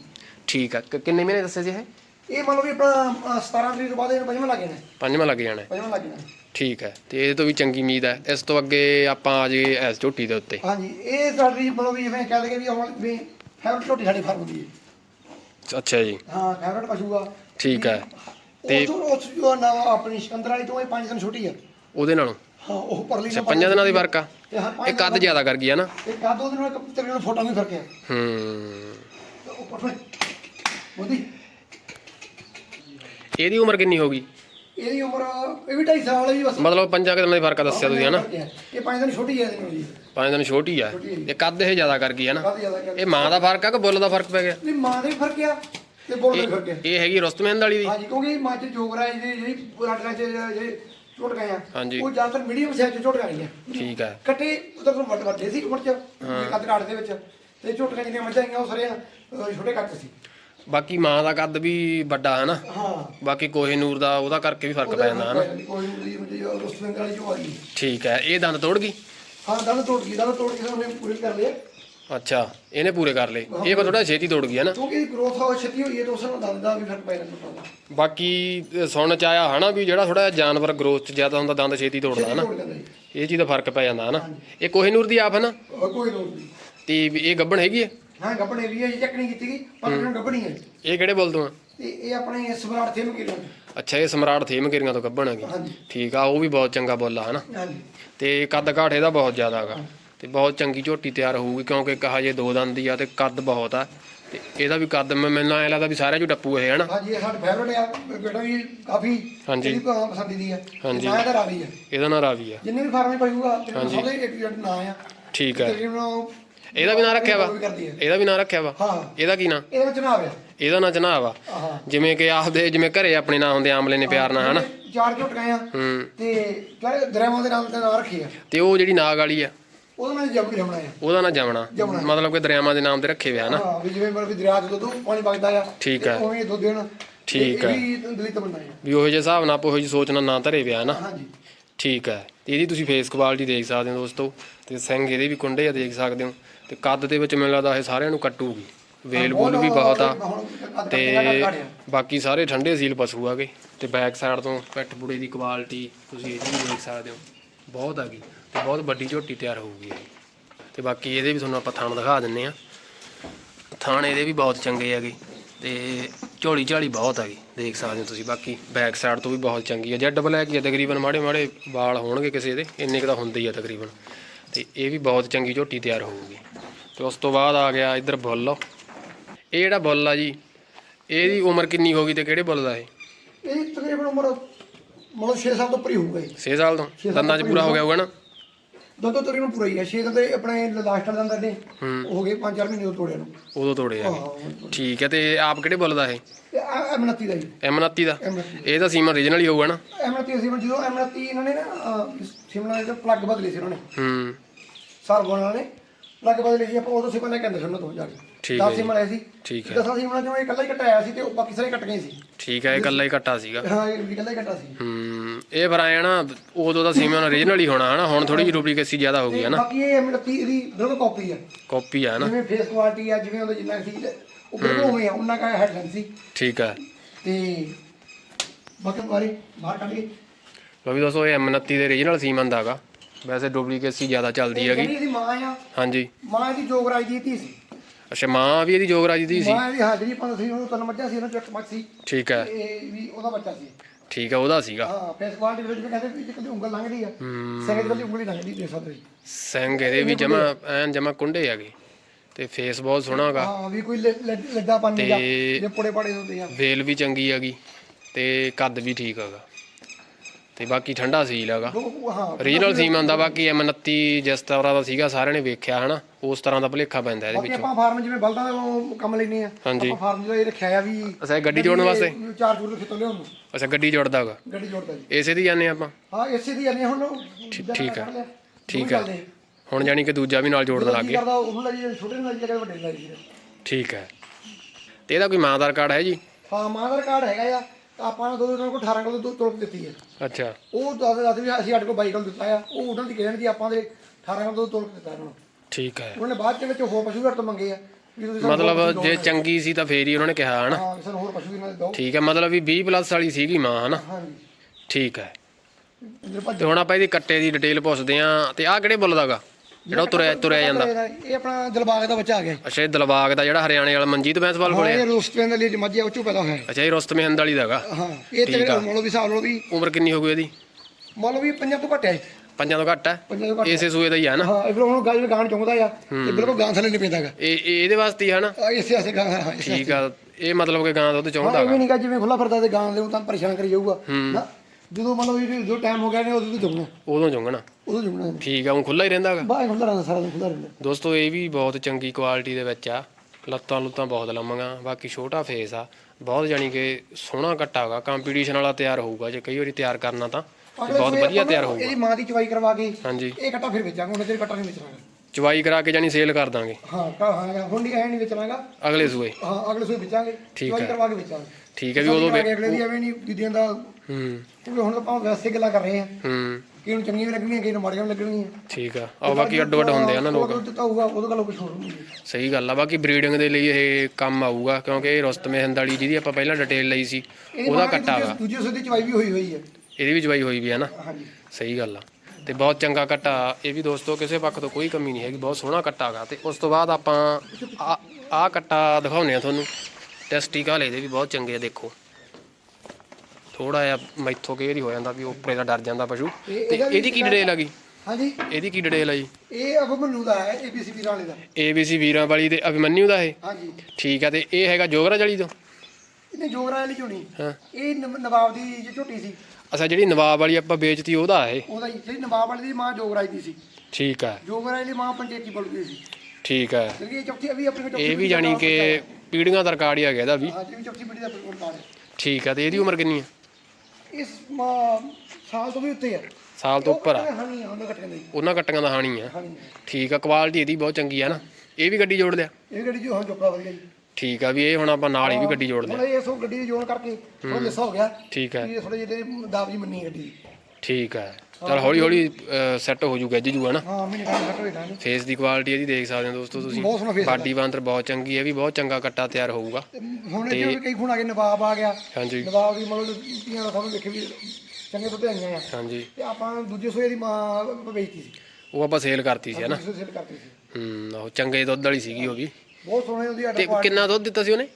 ਠੀਕ ਆ। ਕ- ਕਿੰਨੇ ਮਹੀਨੇ ਦੱਸੇ ਸੀ ਇਹ? ਇਹ ਮੰਨ ਲਓ ਵੀ ਆਪਣਾ ਅ, 17 ਤਰੀਕ ਤੋਂ ਬਾਅਦ ਇਹਨੂੰ ਪੰਜਵਾਂ ਲੱਗ ਜਾਣਾ। ਪੰਜਵਾਂ ਲੱਗ ਜਾਣਾ। ਹੈ। ਪੰਜਵਾਂ ਲੱਗ ਜਾਣਾ। ਠੀਕ ਹੈ ਤੇ ਇਹਦੇ ਤੋਂ ਵੀ ਚੰਗੀ ਉਮੀਦ ਹੈ। ਇਸ ਤੋਂ ਅੱਗੇ ਆਪਾਂ ਆ ਜਾਈਏ ਇਸ ਝੋਟੀ ਦੇ ਉੱਤੇ। ਹਾਂਜੀ ਇਹ ਸਾਡੀ ਮਤਲਬ ਵੀ ਜਿਵੇਂ ਕਹਿੰਦੇ ਕਿ ਵੀ ਹੁਣ ਵੀ ਫੇਵਰਟ ਝੋਟੀ ਸਾਡੀ ਫਾਰਮ ਦੀ ਹੈ। ਅੱਛਾ ਜੀ। ਹਾਂ ਫੇਵਰਟ ਪਸ਼ੂ ਆ। ਠੀਕ ਹੈ ਤੇ ਉਸ ਜੋ ਨਾ ਆਪਣੀ ਸਿਕੰਦਰ ਵਾਲੀ ਤੋਂ ਇਹ ਪੰਜ ਦਿਨ ਛੋਟੀ ਆ। ਉਹਦੇ ਨਾਲੋਂ? ਹਾਂ ਉਹ ਪਰਲੀ ਅੱਛਾ ਪੰਜਾਂ ਦਿਨਾਂ ਦੀ ਫ਼ਰਕ ਆ? ਤੇ ਹਾਂ ਪੰਜ ਇਹ ਕੱਦ ਜ਼ਿਆਦਾ ਕਰ ਗਈ ਹੈ ਨਾ? ਇਹ ਕੱਦ ਉਹਦੇ ਨਾਲ ਇੱਕ ਤਕਰੀਬਨ ਫੋਟੋ ਵੀ ਫ਼ਰਕ ਹੈ। ਹੂੰ ਤੇ ਉੱਪਰ ਫਿਰ ਮੋਦੀ ਇਹਦੀ ਉਮਰ ਕਿੰਨੀ ਹੋ ਗਈ? ਇਹਦੀ ਉਮਰ ਇਹ ਵੀ 2.5 ਸਾਲ ਹੈ ਬਸ। ਮਤਲਬ ਪੰਜਾਂ ਕੁ ਦਿਨਾਂ ਦੀ ਫ਼ਰਕ ਆ ਦੱਸਿਆ ਤੁਸੀਂ ਹਨਾ? ਇਹ ਪੰਜ ਦਿਨ ਛੋਟੀ ਹੈ ਜੀ। ਪੰਜ ਦਿਨ ਛੋਟੀ ਆ ਇਹ ਕੱਦ ਇਹ ਜ਼ਿਆਦਾ ਕਰ ਗਈ ਹੈ ਨਾ? ਕਾਹਦੀ ਜ਼ਿਆਦਾ ਕਰ ਇਹ ਮਾਂ ਦਾ ਫ਼ਰਕ ਆ ਕਿ ਬੁੱਲ ਦਾ ਫ਼ਰਕ ਪੈ ਗਿਆ? ਨਹੀਂ ਮਾਂ ਦੇ ਵੀ ਫ਼ਰਕ ਆ ਤੇ ਬੋਲ ਦੇ ਫ਼ਰਕ ਆ। ਇਹ ਹੈਗੀ ਰੁਸਤਮਹਿੰਦ ਵਾਲੀ ਦੀ? ਹਾਂਜੀ ਕਿਉਂਕਿ ਮਾਂ ਚ ਜੋਗਰਾ ਜਿਹੜੀ ਜਿਹੜੀ ਪੁਰਾਣਾ ਚ ਜਿਹੜੇ ਝੁੱਟ ਗਏ ਆ ਹਾਂਜੀ। ਉਹ ਜ਼ਿਆਦਾਤਰ ਮੀਡੀਅਮ ਸਾਈਜ਼ ਚ ਝੁੱਟ ਗਏ ਆ ਠੀਕ ਹੈ ਕੱਟੇ ਉਧਰ ਤੋਂ ਵੱਡ ਵੱਡੇ ਸੀ ਉਮਰ ਚ ਕੱਦ ਕਾਟ ਦੇ ਵਿੱਚ ਤੇ ਝੁੱਟ ਗਏ ਜਿਹੜੀਆਂ ਮੱਝਾਂ ਆਈਆਂ ਉਹ ਸਾਰੇ ਛੋਟੇ ਕੱਟ ਸੀ। ਬਾਕੀ ਮਾਂ ਦਾ ਕੱਦ ਵੀ ਵੱਡਾ ਹੈ ਨਾ। ਹਾਂ। ਬਾਕੀ ਕੋਹੇਨੂਰ ਦਾ ਉਹਦਾ ਕਰਕੇ ਵੀ ਫ਼ਰਕ ਪੈ ਜਾਂਦਾ ਹੈ ਨਾ। ਕੋਈ ਨਹੀਂ ਮੁੰਡੇ ਉਸ ਬੰਗਾਲੀ ਜੋ ਆ ਗਈ। ਠੀਕ ਹੈ ਇਹ ਦੰਦ ਤੋੜ ਗਈ? ਹਾਂ ਦੰਦ ਤੋੜ ਗਈ ਦੰਦ ਤੋੜ ਕੇ ਉਹਨੇ ਪੂਰੀ ਕਰ ਲਿਆ ਅੱਛਾ ਇਹਨੇ ਪੂਰੇ ਕਰ ਲਏ। ਇਹ ਕੋ ਥੋੜਾ ਛੇਤੀ ਤੋੜ ਗਿਆ ਨਾ। ਕਿਉਂਕਿ ਗਰੋਥ ਹੋ ਛੇਤੀ ਹੋਈ ਹੈ ਤਾਂ ਉਸ ਨੂੰ ਦੰਦ ਦਾ ਵੀ ਫ਼ਰਕ ਪੈ ਜਾਂਦਾ ਬਾਕੀ ਅ, ਸੁਣਨ ਚ ਆਇਆ ਹਨਾ ਵੀ ਜਿਹੜਾ ਥੋੜਾ ਜਾਨਵਰ ਗਰੋਥ ਚ ਜ਼ਿਆਦਾ ਹੁੰਦਾ ਦੰਦ ਛੇਤੀ ਤੋੜਦਾ ਹਨਾ ਜਾਂਦਾ ਜੀ। ਇਹ ਚੀਜ਼ ਦਾ ਫ਼ਰਕ ਪੈ ਜਾਂਦਾ ਹਨਾ ਇਹ ਕੋਹੀਨੂਰ ਦੀ ਆਪ ਹੈ ਨਾ? ਨਹੀਂ ਤੇ ਇਹ ਗੱਬਣ ਹੈਗੀ ਹੈ? ਹਾਂ ਗੱਬਣੇ ਵੀ ਹੈ ਜੀ ਚੱਕਣੀ ਕੀਤੀ ਗਈ ਪਰ ਇਹਨੂੰ ਗੱਬਣੀ ਹੈ ਇਹ ਕਿਹੜੇ ਬੋਲ ਤੋਂ ਆ? ਤੇ ਇਹ ਆਪਣੇ ਸਵਰਾਟ ਥੇ ਮਕੀਰਾਂ ਅੱਛਾ ਇਹ ਸਮਰਾਟ ਥੇਮ ਕਿਰੀਆਂ ਤੋਂ ਗੱਬਣ ਹੈਗੀ। ਹਾਂਜੀ। ਠੀਕ ਆ ਉਹ ਵੀ ਬਹੁਤ ਚੰਗਾ ਬੋਲ ਆ ਹਨਾ? ਹਾਂਜੀ। ਤੇ ਕੱਦ ਘਾਟ ਇਹਦਾ ਬਹੁਤ ਜ਼ਿਆਦਾ ਹੈਗਾ। ਤੇ ਬਹੁਤ ਚੰਗੀ ਝੋਟੀ ਤਿਆਰ ਹੋਊਗੀ ਕਿਉਂਕਿ ਕਹਾ ਜੇ ਦੋ ਦੰਦ ਦੀ ਆ ਤੇ ਕੱਦ ਬਹੁਤ ਆ। ਤੇ ਇਹਦਾ ਵੀ ਕੱਦ ਮੈਂ- ਮੈਨੂੰ ਐ ਲੱਗਦਾ ਵੀ ਸਾਰਿਆਂ ਚੋਂ ਟੱਪੂ ਇਹ ਹਨਾ? ਹਾਂਜੀ ਇਹ ਸਾਡਾ ਫੇਵਰਟ ਆ। ਬੇਟਾ ਵੀ ਕਾਫੀ ਹਾਂਜੀ। ਇਹਦੀ ਪ- ਪਸੰਦੀਦੀ ਹੈ ਹਾਂਜੀ। ਨਾ ਇਹਦਾ ਰਾਵੀ ਹੈ ਇਹਦਾ ਨਾਂ ਰਾਵੀ ਆ। ਜਿੰਨੇ ਵੀ ਫਾਰਮੇ ਪੜੂਗਾ ਤੇ ਸਭ ਦੇ ਇੱਕ ਨਾਂ ਆ। ਠੀਕ ਹੈ ਤਕਰੀਬਨ ਉਹ ਇਹਦਾ ਵੀ ਨਾਂ ਰੱਖਿਆ ਵਾ। ਇਹਦਾ ਵੀ ਨਾਂ ਰੱਖਿਆ ਵਾ। ਹਾਂ। ਇਹਦਾ ਕੀ ਨਾਂ? ਇਹਦੇ ਵਿੱਚ ਨਾ ਆਵੇ ਇਹਦਾ ਨਾਂ ਜਨਾਬ ਆ। ਜਿਵੇਂ ਕਿ ਆਪਦੇ ਜਿਵੇਂ ਘਰੇ ਆਪਣੇ ਨਾਂ ਹੁੰਦੇ ਆਮਲੇ ਨੇ ਪਿਆਰ ਨਾਲ ਹਨਾ? ਚਾਰ ਝੁੱਟਕਾਂ ਆ। ਹੂੰ। ਤੇ ਕਿਹੜੇ ਦਰਿਆਵਾਂ ਦੇ ਨਾਮ ਤੇ ਨਾਂ ਰੱਖੇ ਆ? ਤੇ ਉਹ ਜਿਹੜੀ ਨਾਗ ਵਾਲੀ ਆ ਉਹਦਾ ਜੰਮ ਜਮਣਾ ਆ। ਉਹਦਾ ਨਾਂ ਜਮਣਾ। ਮਤਲਬ ਕਿ ਦਰਿਆਵਾਂ ਦੇ ਨਾਮ ਤੇ ਰੱਖੇ ਹੋਇਆ ਹਨਾ? ਹਾਂ ਵੀ ਜਿਵੇਂ ਮਤਲਬ ਦਰਿਆ ਚ ਦੁੱਧ ਪਾਣੀ ਵਗਦਾ ਆ ਠੀਕ ਤੇ ਹੈ। ਉਵੇਂ ਦੁੱਧ ਦੇਣਾ। ਠੀਕ ਹੈ। ਵੀ ਦਲਿਤ ਬੰਦਾ ਆ। ਵੀ ਉਹੋ ਜਿਹੇ ਹਿਸਾਬ ਨਾਲ ਉਹੋ ਜਿਹੀ ਸੋਚ ਨਾਲ ਨਾਂ ਧਰੇ ਪਿਆ ਹਨਾ? ਹਾਂਜੀ। ਠੀਕ ਹੈ ਤੇ ਇਹਦੀ ਤੁਸੀਂ ਫੇਸ ਕੁਆਲਿਟੀ ਦੇਖ ਸਕਦੇ ਹੋ ਦੋਸਤੋ। ਤੇ ਸਿੰਘ ਇਹਦੇ ਵੀ ਕੁੰਡੇ ਆ ਦੇਖ ਸਕਦੇ ਹੋ। ਤੇ ਕੱਦ ਦੇ ਵਿੱਚ ਮੈਨੂੰ ਲੱਗਦਾ ਇਹ ਸਾਰਿਆਂ ਨੂੰ ਕੱਟੂਗੀ। ਵੇਲ ਬੂਲ ਵੀ ਬਹੁਤ ਆ। ਤੇ ਬਾਕੀ ਸਾਰੇ ਠੰਡੇ ਸੀਲ ਪਸ਼ੂ ਆਗੇ। ਤੇ ਬੈਕ ਸਾਈਡ ਤੋਂ ਪਿੱਠ ਬੁੜੇ ਦੀ ਕੁਆਲਿਟੀ ਤੁਸੀਂ ਇਹ ਵੀ ਦੇਖ ਸਕਦੇ ਹੋ। ਬਹੁਤ ਹੈਗੀ ਤੇ ਬਹੁਤ ਵੱਡੀ ਝੋਟੀ ਤਿਆਰ ਹੋਊਗੀ ਇਹ। ਤੇ ਬਾਕੀ ਇਹਦੇ ਵੀ ਤੁਹਾਨੂੰ ਆਪਾਂ ਥਣ ਦਿਖਾ ਦਿੰਨੇ ਆ। ਥਣ ਇਹਦੇ ਵੀ ਬਹੁਤ ਚੰਗੇ ਹੈਗੇ ਤੇ ਝੋਲੀ ਝਾਲੀ ਬਹੁਤ ਹੈਗੀ ਦੇਖ ਸਕਦੇ ਹੋ ਤੁਸੀਂ। ਬਾਕੀ ਬੈਕ ਸਾਈਡ ਤੋਂ ਵੀ ਬਹੁਤ ਚੰਗੀ ਹੈ ਜੈਡ ਬਲੈਕ ਹੀ ਹੈ ਤਕਰੀਬਨ ਮਾੜੇ ਮਾੜੇ ਵਾਲ ਹੋਣਗੇ ਕਿਸੇ ਦੇ। ਇੰਨੇ ਕੁ ਤਾਂ ਹੁੰਦੇ ਹੀ ਆ ਤਕਰੀਬਨ। ਤੇ ਇਹ ਵੀ ਬਹੁਤ ਚੰਗੀ ਝੋਟੀ ਤਿਆਰ ਹੋਊਗੀ। ਤੇ ਉਸ ਤੋਂ ਬਾਅਦ ਆ ਗਿਆ ਇੱਧਰ ਬੁੱਲ। ਇਹ ਜਿਹੜਾ ਬੁੱਲ ਆ ਜੀ ਇਹਦੀ ਉਮਰ ਕਿੰਨੀ ਹੋ ਗਈ ਤੇ ਕਿਹੜੇ ਬੁੱਲ ਦਾ ਇਹ? ਇਹ ਤਕਰੀਬਨ ਉਮਰ ਮਤਲਬ 6 ਸਾਲ ਤੋਂ ਉੱਪਰ ਹੀ ਹੋਊਗਾ ਇਹ 6 ਸਾਲ ਤੋਂ? ਦੰਦਾਂ 'ਚ ਪੂਰਾ ਹੋ ਗਿਆ ਹੋਊਗਾ ਨਾ? ਤੋਂ ਤਕਰੀਬਨ ਪੂਰਾ ਹੀ ਹੈ 6 ਦੇ ਆਪਣੇ ਲਾਸਟ ਵਾਲੇ ਦੰਦ ਨੇ ਹੂੰ। ਗਏ 5-4 ਮਹੀਨੇ ਤੋਂ ਤੋੜਿਆ ਨੂੰ। ਉਦੋਂ ਤੋੜੇ ਆ। ਠੀਕ ਹੈ ਤੇ ਆਪ ਕਿਹੜੇ ਬੁੱਲ ਦਾ ਇਹ? ਐਮਨਤੀ ਦਾ ਜੀ। M29 ਦਾ? ਐਮਨਤੀ। ਇਹ ਤਾਂ ਸੀਮਾ ਰੀਜਨਲ ਹੀ ਹੋਊਗਾ ਨਾ? ਐਮਨਤੀ ਅਸੀਂ ਜਦੋਂ ਐਮਨਤੀ ਇਹਨਾਂ ਨੇ ਨਾ ਸਿਮਲਾ ਦੇ ਪਲੱਗ ਬਦਲੇ ਸੀ ਉਹਨਾਂ ਨੇ। ਹੂੰ। ਸਾਲ ਬੋਲਣ ਬਦਲੇ ਸੀ ਆਪਾਂ ਉਦੋਂ ਸਿਮਲਾ ਲੈ ਕੇ ਆਂਦੇ ਸੀ ਉਹਨਾਂ ਤੋਂ ਜਾ ਕੇ। ਠੀਕ ਹੈ ਦਸ ਸਿਮਲਾ ਆਏ ਸੀ। ਠੀਕ ਹੈ। ਦਸਾਂ ਸਿਮਲਾ ਚੋਂ ਇਹ ਇਕੱਲਾ ਹੀ ਕਟਾਇਆ ਸੀ ਤੇ ਉਹ ਬਾਕੀ ਸਾਰੇ ਕੱਟ ਗਏ ਸੀ। ਠੀਕ ਹੈ ਇਹ ਇਕੱਲਾ ਹੀ ਘੱਟਾ ਸੀਗਾ। ਹਾਂ ਇਹ ਇਕੱਲਾ ਹੀ ਕੱਟਾ ਸੀ। ਹੂੰ ਇਹ ਫਿਰ ਆਇਆ ਨਾ ਉਦੋਂ ਦਾ ਸੀਮਾ ਰੀਜਨਲ ਹੀ ਹੋਣਾ ਹਨਾ? ਹੁਣ ਥੋੜੀ ਜਿਹੀ ਡੁਪਲੀਕੇਸੀ ਜ਼ਿਆਦਾ ਹੋ ਗਈ ਹੈ ਨਾ। ਬਾਕੀ ਇਹ ਐਮਨਤੀ ਇਹਦੀ ਬਿਲਕੁਲ ਕਾਪੀ ਆ। ਕਾਪੀ ਆ ਨਾ ਜਿਵੇਂ ਫੇਸ ਕੁਆਲਿਟੀ ਆ ਜਿਵੇਂ ਉਹਦਾ ਜਿੰਨਾ ਸੀ ਉਹ ਬਿਲਕੁਲ ਉਵੇਂ ਆ ਉਹਨਾਂ ਕਾ ਹੈਡਲਾਈਨ ਸੀ। ਠੀਕ ਹੈ। ਤੇ ਬਾਕੀ ਬਾਰੇ ਬਾਹਰ ਕੱਢ ਕੇ ਲੋ ਵੀ ਦੋਸਤੋ ਇਹ M29 ਦੇ ਰੀਜਨਲ ਸੀਮਨ ਦਾ ਹੈਗਾ ਵੈਸੇ ਡੁਪਲੀਕੇਸੀ ਜ਼ਿਆਦਾ ਚੱਲਦੀ ਹੈਗੀ। ਜਿਹੜੀ ਇਹਦੀ ਮਾਂ ਆ। ਹਾਂਜੀ। ਮਾਂ ਇਹਦੀ ਜੋਗਰਾਜ ਦੀ ਧੀ ਸੀ। ਅੱਛਾ ਮਾਂ ਵੀ ਇਹਦੀ ਜੋਗਰਾਜ ਦੀ ਸੀ? ਮਾਂ ਇਹਦੀ ਹਾਜ਼ਰੀ ਪੰਦ ਸੀ ਉਹਨੂੰ ਤਿੰਨ ਮੱਝਾਂ ਸੀ ਉਹਨਾਂ ਇੱਕ ਮੱਝ ਸੀ। ਠੀਕ ਹੈ। ਇਹ ਵੀ ਉਹਦਾ ਬੱਚਾ ਸੀ। ਠੀਕ ਹੈ ਉਹਦਾ ਸੀਗਾ। ਹਾਂ ਫੇਸ ਕੁਆਲਿਟੀ ਵਿੱਚ ਵੀ ਕਹਿੰਦੇ ਵੀ ਕਦੀ ਉਂਗਲ ਲੰਘਦੀ ਆ ਸਿੰਘ ਦੀ ਕਦੀ ਉਂਗਲੀ ਲੰਘਦੀ ਦੇ ਸਕਦੇ ਜੀ। ਸਿੰਘ ਇਹਦੇ ਵੀ ਜਮਾ ਐਨ ਜਮਾ ਕੁੰਡੇ ਹੈਗੇ। ਤੇ ਫੇਸ ਬਹੁਤ ਸੋਹਣਾ ਹੈਗਾ। ਹਾਂ ਵੀ ਕੋਈ ਲ- ਲ- ਲੱਡਾ ਪਾਣੀ ਜਾਂ ਤੇ- ਜੇ ਪੁੜੇ ਪਾੜੇ ਹੁੰਦੇ ਆ। ਵੇਲ ਵੀ ਚੰਗੀ ਹੈਗੀ। ਤੇ ਕੱਦ ਵੀ ਠੀਕ ਹੈਗਾ। ਤੇ ਬਾਕੀ ਠੰਡਾ ਸੀਲ ਹੈਗਾ। ਹਾਂ ਰੀਜਨਲ ਸੀਮਨ ਦਾ ਬਾਕੀ M29 ਜਿਸ ਤਰ੍ਹਾਂ ਦਾ ਸੀਗਾ ਸਾਰਿਆਂ ਨੇ ਵੇਖਿਆ ਹਨਾ। ਉਸ ਤਰ੍ਹਾਂ ਦਾ ਭੁਲੇਖਾ ਪੈਂਦਾ ਇਹਦੇ ਬਾਕੀ ਵਿੱਚੋਂ। ਆਪਾਂ ਫਾਰਮ ਜਿਵੇਂ ਬਲਦਾਂ ਦਾ ਉਹ ਕੰਮ ਲੈਨੇ ਆ ਹਾਂਜੀ। ਆਪਾਂ ਫਾਰਮ ਜਿਹੜਾ ਇਹ ਰੱਖਿਆ ਆ ਵੀ ਅੱਛਾ ਇਹ ਗੱਡੀ ਜੋੜਨ ਵਾਸਤੇ? ਚਾਰ ਜੂਰ ਖਿੱਤੋਂ ਲਿਆਉਣ ਨੂੰ? ਅੱਛਾ ਗੱਡੀ ਜੋੜਦਾ ਹੈਗਾ। ਗੱਡੀ ਜੋੜਦਾ ਜੀ। ਇਸੇ ਦੀ ਜਾਂਦੇ ਆਪਾਂ। ਹਾਂ ਇਸੇ ਦੀ ਜਾਂਦੇ ਹੁਣ ਠੀਕ ਹੈ। ਠੀਕ ਹੈ। ਹੁਣ ਜਾਨੀ ਕਿ ਦੂਜਾ ਵੀ ਨਾਲ ਜੋੜਨ ਲੱਗ ਗਿਆ। ਕਰਦਾ ਉਹਨੂੰ ਲੱਗੀ ਛੋਟੇ ਨੂੰ ਲੱਗੀ ਵੱਡੇ ਨੂੰ ਲੱਗੀ ਠੀਕ ਹੈ। ਤੇ ਇਹਦਾ ਕੋਈ ਮਾਂ ਕਾਰਡ ਹੈ ਜੀ? ਹਾਂ ਮਾਦਰ ਕਾਰਡ ਹੈਗਾ ਆ। ਆਪਾਂ ਨੇ ਦੋ ਦੋ ਕੋਲ 18 ਕਿਲੋ ਦੁੱਧ ਤੋਲ ਦਿੱਤੀ ਹੈ। ਅੱਛਾ। ਉਹ ਦੱਸ ਦੱਸ ਵੀ ਅਸੀਂ ਸਾਡੇ ਕੋਲ 22 ਕਿਲੋ ਦਿੱਤਾ ਆ ਉਹ ਉਹਨਾਂ ਦੀ ਕਹਿਣ ਦੀ ਆਪਾਂ ਦੇ 18 ਕਿਲੋ ਦੁੱਧ ਤੋਲ ਕੇ ਦਿੱਤਾ ਉਹਨਾਂ ਨੂੰ। ਠੀਕ ਹੈ। ਉਹਨਾਂ ਨੇ ਬਾਅਦ ਦੇ ਵਿੱਚ ਹੋਰ ਪਸ਼ੂ ਘਰ ਤੋਂ ਮੰਗੇ ਆ ਵੀ ਤੁਸੀਂ ਸਾਨੂੰ ਹੋਰ ਮਤਲਬ ਪਸ਼ੂ ਜੇ ਦਿਓ। ਚੰਗੀ ਸੀ ਤਾਂ ਫੇਰ ਹੀ ਉਹਨਾਂ ਨੇ ਕਿਹਾ ਹਨਾ? ਹਾਂ ਵੀ ਸਾਨੂੰ ਹੋਰ ਪਸ਼ੂ ਇਹਨਾਂ ਦੇ ਦਿਓ। ਠੀਕ ਹੈ ਮਤਲਬ ਵੀ 20 ਪਲੱਸ ਵਾਲੀ ਸੀਗੀ ਮਾਂ ਹਨਾ? ਹਾਂਜੀ। ਠੀਕ ਹੈ। ਭੱਜ। ਤੇ ਹੁਣ ਆਪਾਂ ਇਹਦੀ ਕੱਟੇ ਦੀ ਡਿਟੇਲ ਪੁੱਛਦੇ ਆਂ ਤੇ ਆਹ ਕਿਹੜੇ ਬੁੱਲ ਦਾਗਾ ਜਿਹੜਾ ਉਹ ਤੁਰਿਆ ਤੁਰਿਆ ਜਾਂਦਾ। ਇਹ ਆਪਣਾ ਦਿਲਬਾਗ ਦਾ ਬੱਚਾ ਆ ਗਿਆ। ਅੱਛਾ ਇਹ ਦਲਬਾਗ ਦਾ ਜਿਹੜਾ ਹਰਿਆਣੇ ਵਾਲਾ ਮਨਜੀਤ ਬੈਂਸਵਾਲ ਹਾਂ ਕੋਲੇ ਆ ਇਹ ਰੂਸਪੇਨ ਦੇ ਲਈ ਮੱਝਿਆ ਉੱਚੋਂ ਪੈਦਾ ਹੋਇਆ। ਹੈ। ਅੱਛਾ ਇਹ ਰੁਸਤਮ ਹਿੰਦ ਵਾਲੀ ਦਾਗਾ ਹਾਂ ਇਹ ਤੇ ਮੰਨ ਲਓ ਵੀ ਹਿਸਾਬ ਲਓ ਵੀ ਉਮਰ ਕਿੰਨੀ ਹੋ ਗਈ ਇਹਦੀ ਮੰਨ ਲਓ ਵੀ ਪੰਜਾਂ ਤੋਂ ਘੱਟ ਹੈ। ਪੰਜਾਂ ਤੋਂ ਘੱਟ ਹੈ? ਪੰਜਾਂ ਤੋਂ ਘੱਟ ਇਸੇ ਸੂਏ ਦਾ ਹੀ ਆ ਨਾ। ਹਾਂ ਇਹ ਫਿਰ ਹੁਣ ਗਾਂ ਗਾਣ ਚੁੰਗਦਾ ਆ ਤੇ ਬਿਲਕੁਲ ਗਾਂ ਥੱਲੇ ਨਹੀਂ ਪੈਂਦਾਗਾ ਇਹ ਇਹ ਇਹਦੇ ਵਾਸਤੇ ਹੀ ਆ ਨਾ? ਇਸੇ ਆਸੇ ਗਾਂ ਹਾਂ ਇਸੇ ਠੀਕ ਆ ਇਹ ਮਤਲਬ ਕਿ ਗਾਂ ਦੁੱਧ ਹਾਂ ਇਹ ਵੀ ਨਹੀਂ ਗਾ ਜਿਵੇਂ ਖੁੱਲਾ ਫਿਰਦਾ ਤੇ ਗਾਂ ਦੇ ਨੂੰ ਤਾਂ ਪਰੇਸ਼ਾਨ ਕਰੀ ਜਾਊਗਾ। ਨਾ ਜਦੋਂ ਮੰਨ ਲਓ ਵੀ ਜੋ ਟਾਈਮ ਹੋ ਗਿਆ ਨੇ ਉਦੋਂ ਤੋਂ ਜੁਗਣਾ ਉਦੋਂ ਚੁੰਗਣਾ ਉਦੋਂ ਜੁਗਣਾ ਠੀਕ ਆ ਉਹ ਖੁੱਲਾ ਹੀ ਰਹਿੰਦਾਗਾ ਬਾਹਰ ਖੁੱਲਾ ਰਹਿੰਦਾ ਸਾਰਾ ਦਿਨ ਖੁੱਲਾ ਰਹਿੰਦਾ। ਦੋਸਤੋ ਇਹ ਵੀ ਬਹੁਤ ਚੰਗੀ ਕੁਆਲਿਟੀ ਦੇ ਵਿੱਚ ਆ। ਲੱਤਾਂ ਲੁੱਤਾਂ ਬਹੁਤ ਲੰਮੀਆਂ ਬਾਕੀ ਛੋਟਾ ਫੇਸ ਆ। ਬਹੁਤ ਜਾਨੀ ਕਿ ਸੋਹਣਾ ਘਟਾਗਾ ਕੰਪੀਟੀਸ਼ਨ ਵਾਲਾ ਤਿਆਰ ਹੋਊਗਾ ਜੇ ਕਈ ਵਾਰੀ ਤਿਆਰ ਕਰਨਾ ਤਾਂ। ਤੇ ਬਹੁਤ ਵਧੀਆ ਤਿਆਰ ਹੋਊਗਾ। ਇਹਦੀ ਮਾਂ ਦੀ ਚਵਾਈ ਕਰਵਾ ਕੇ ਹਾਂਜੀ। ਇਹ ਕੱਟਾ ਫਿਰ ਵੇਚਾਂਗੇ ਹੁਣ ਤੇਰੇ ਕੱਟਾ ਨਹੀਂ ਵੇਚਣਾਗਾ ਚਵਾਈ ਕਰਾ ਕੇ ਜਾਨੀ ਸੇਲ ਕਰ ਦਾਂਗੇ। ਹਾਂ ਕਾ- ਹਾਂ ਹੁਣ ਨਹੀਂ ਐ ਨਹੀਂ ਵੇਚਣਾਗਾ। ਅਗਲੇ ਸੂਏ। ਹਾਂ ਅਗਲੇ ਸੂਏ ਵੇਚਾਂਗੇ। ਠੀਕ ਚਵਾਈ ਹੈ। ਕਰਵਾ ਕੇ ਵੇਚਾਂਗੇ। ਠੀਕ ਹੈ ਵੀ ਉਦੋਂ ਵੇ- ਅਗਲੇ ਦੀ ਐਵੇਂ ਨਹੀਂ ਦੀਦੀਆਂ ਦਾ ਹੂੰ। ਕਿਉਂਕਿ ਹੁਣ ਤਾਂ ਆਪਾਂ ਵੈਸੇ ਗੱਲਾਂ ਕਰ ਰਹੇ ਹਾਂ। ਹੂੰ। ਕਿਸੇ ਨੂੰ ਚੰਗੀਆਂ ਵੀ ਲੱਗਣੀਆਂ ਕਿਸੇ ਨੂੰ ਮਾੜੀਆਂ ਵੀ ਲੱਗਣਗੀਆਂ। ਠੀਕ ਆ। ਆ ਬਾਕੀ ਅੱਡੋ ਅੱਡ ਹੁੰਦੇ ਆ ਨਾ ਲੋਕ। ਦਿੱਤਾ ਹੋਊਗਾ ਉਹਦੇ ਗੱਲ ਕੁਝ ਹੋਰ ਹੁੰਦੀ ਸਹੀ ਗੱਲ ਆ ਬਾਕੀ ਬਰੀਡਿੰਗ ਦੇ ਲਈ ਇਹ ਕੰਮ ਆਊਗਾ ਕਿਉਂਕਿ ਇਹ ਰੁਸਤਮੇ ਹਿੰਦ ਵਾਲੀ ਜਿਹਦੀ ਆਪਾਂ ਪਹਿਲਾਂ ਡਿਟੇਲ ਲਈ ਸੀ ਉਹਦਾ ਕੱਟਾ ਵਾ। ਦੂਜੇ ਸੌਦੇ ਚਵਾਈ ਵੀ ਹੋਈ ਹੋਈ ਹੈ ਇਹਦੀ ਵੀ ਜਵਾਈ ਹੋਈ ਵੀ ਹੈ ਨਾ। ਹਾਂਜੀ। ਸਹੀ ਗੱਲ ਆ। ਤੇ ਬਹੁਤ ਚੰਗਾ ਕੱਟਾ ਇਹ ਵੀ ਦੋਸਤੋ ਕਿਸੇ ਪੱਖ ਤੋਂ ਕੋਈ ਕਮੀ ਨਹੀਂ ਹੈਗੀ ਬਹੁਤ ਸੋਹਣਾ ਕੱਟਾ ਗਾ। ਤੇ ਉਸ ਤੋਂ ਬਾਅਦ ਆਪਾਂ ਆ ਆ ਕੱਟਾ ਦਿਖਾਉਨੇ ਆ ਤੁਹਾਨੂੰ ਟੈਸਟੀਕਲ ਇਹਦੇ ਵੀ ਬਹੁਤ ਚੰਗੇ ਆ ਦੇਖੋ। ਥੋੜਾ ਜਿਹਾ ਮੈਥੋਂ ਕੇਅਰ ਹੀ ਹੋ ਜਾਂਦਾ ਵੀ ਉੱਪਰੇ ਦਾ ਡਰ ਜਾਂਦਾ ਪਸ਼ੂ। ਇਹ- ਤੇ ਇਹਦਾ ਵੀ ਇਹਦੀ ਕੀ ਡਿਟੇਲ ਹੈਗੀ ਹਾਂਜੀ। ਇਹਦੀ ਕੀ ਡਿਟੇਲ ਆ ਜੀ? ਇਹ ਅਭਮਨੂ ਦਾ ਹੈ ਏਬੀਸੀ ਵੀਰਾਂ ਵਾਲੇ ਦਾ। ABC ਵੀਰਾਂ ਵਾਲੀ ਤੇ ਅਭਿਮਨਿਊ ਦਾ ਇਹ? ਹਾਂਜੀ। ਠੀਕ ਆ ਤੇ ਇਹ ਹੈਗਾ ਜੋਗਰਾ ਜਲੀ ਤੋਂ? ਇਹਨੇ ਜੋਗਰਾ ਵਾਲੀ ਝੋਣੀ ਹਾਂ। ਇਹ ਨਵ- ਨਵਾਬ ਦੀ ਜੋ ਝੋਟੀ ਸੀ। ਅੱਛਾ ਜਿਹੜੀ ਨਵਾਬ ਵਾਲੀ ਆਪਾਂ ਵੇਚਤੀ ਉਹਦਾ ਇਹ? ਉਹਦਾ ਹੀ- ਜਿਹੜੀ ਨਵਾਬ ਵਾਲੀ ਦੀ ਮਾਂ ਜੋਗਰਾਜ ਦੀ ਸੀ। ਠੀਕ ਆ। ਜੋਗਰਾਜ ਵਾਲੀ ਮਾਂ ਪੰਚੇਤੀ ਬੋਲਦੀ ਸੀ। ਠੀਕ ਆ। ਇਹ ਚੌਥੀ ਵੀ ਆਪਣੀ ਚੌਥੀ ਇਹ ਵੀ ਪੀੜ੍ਹੀ ਜਾਣੀ ਦਾ ਕਿ ਪੀੜੀਆਂ ਦਾ ਰਿਕਾਰਡ ਹੀ ਹੈਗਾ ਇਹਦਾ ਵੀ। ਹਾਂ ਵੀ ਚੌਥੀ ਪੀੜ੍ਹੀ ਦਾ ਰਿਕਾਰਡ ਹੈ। ਠੀਕ ਆ ਤੇ ਇਹਦੀ ਉਮਰ ਕਿੰਨੀ ਆ? ਇਸ ਮਾਂ ਸਾਲ ਤੋਂ ਵੀ ਉੱਤੇ ਹੈ ਸਾਲ ਤੋਂ ਉੱਪਰ ਆ। ਹਾਂ ਨਹੀਂ ਉਹਨਾਂ ਕੱਟਣ ਦੀ। ਉਹਨਾਂ ਕੱਟੀਆਂ ਦਾ ਹਾਣੀ ਆ। ਹਾਂ ਠੀਕ ਆ ਕੁਆਲਿਟੀ ਇਹਦੀ ਬਹੁਤ ਚੰਗੀ ਆ ਨਾ। ਇਹ ਵੀ ਗੱਡੀ ਜੋੜ ਲਿਆ। ਇਹ ਗੱਡੀ ਜੋ ਹਾਂ ਚੋਪੜਾ ਵਧੀਆ ਜੀ। ਠੀਕ ਆ ਵੀ ਇਹ ਹੁਣ ਆਪਾਂ ਨਾਲ ਹੀ ਵੀ ਗੱਡੀ ਜੋੜ ਲਿਆ। ਹੁਣ ਇਹ ਸੋ ਗੱਡੀ ਜੋੜ ਕਰਕੇ ਥੋੜਾ ਲਿੱਸਾ ਹੋ ਗਿਆ। ਠੀਕ ਆ। ਇਹ ਥੋੜੇ ਜਿਹੇ ਦਾਬ ਜੀ ਮੰਨੀ ਗੱਡੀ। ਠੀਕ ਆ। ਚਲ ਹੌਲੀ ਹੌਲੀ ਸੈੱਟ ਹੋ ਜੂਗਾ ਜੂ ਹੈ ਨਾ ਹਾਂ ਮੈਨੂੰ ਕੰਮ ਘੱਟ ਹੋਇਆ ਨਾ ਫੇਸ ਦੀ ਕੁਆਲਿਟੀ ਇਹਦੀ ਦੇਖ ਸਕਦੇ ਹੋ ਦੋਸਤੋ ਤੁਸੀਂ। ਬਹੁਤ ਸੋਹਣਾ face ਬਾਡੀ ਬਾਂਦਰ ਬਹੁਤ ਚੰਗੀ ਹੈ ਵੀ ਬਹੁਤ ਚੰਗਾ ਕੱਟਾ ਤਿਆਰ ਹੋਊਗਾ। ਹੁਣ ਇਹ ਵੀ ਕਈ ਫੋਨ ਆ ਗਏ ਨਵਾਬ ਆ ਗਿਆ। ਹਾਂਜੀ। ਨਵਾਬ ਦੀ ਮਤਲਬ ਤੀਆਂ ਦਾ ਸਾਨੂੰ ਦੇਖੇ ਵੀ ਚੰਗੇ ਤੋਂ ਆਈਆਂ ਆ। ਹਾਂਜੀ। ਤੇ ਆਪਾਂ ਦੂਜੇ ਸੋਏ ਦੀ ਮਾਂ ਵੇਚਤੀ ਸੀ। ਉਹ ਆਪਾਂ ਸੇਲ ਕਰਤੀ ਸੀ ਹੈ ਨਾ ਦੂਜੇ ਸੇਲ ਕਰਤੀ ਸੀ। ਹੂੰ ਉਹ ਚੰਗੇ ਦੁੱਧ ਵਾਲੀ ਸੀਗੀ ਉਹ ਵੀ। ਬਹੁਤ ਸੋਹਣੇ ਉਹਦੀ ਤੇ ਆਟਾ ਕਿੰਨਾ ਦੁੱਧ ਦਿੱਤਾ ਸੀ ਉਹਨੇ?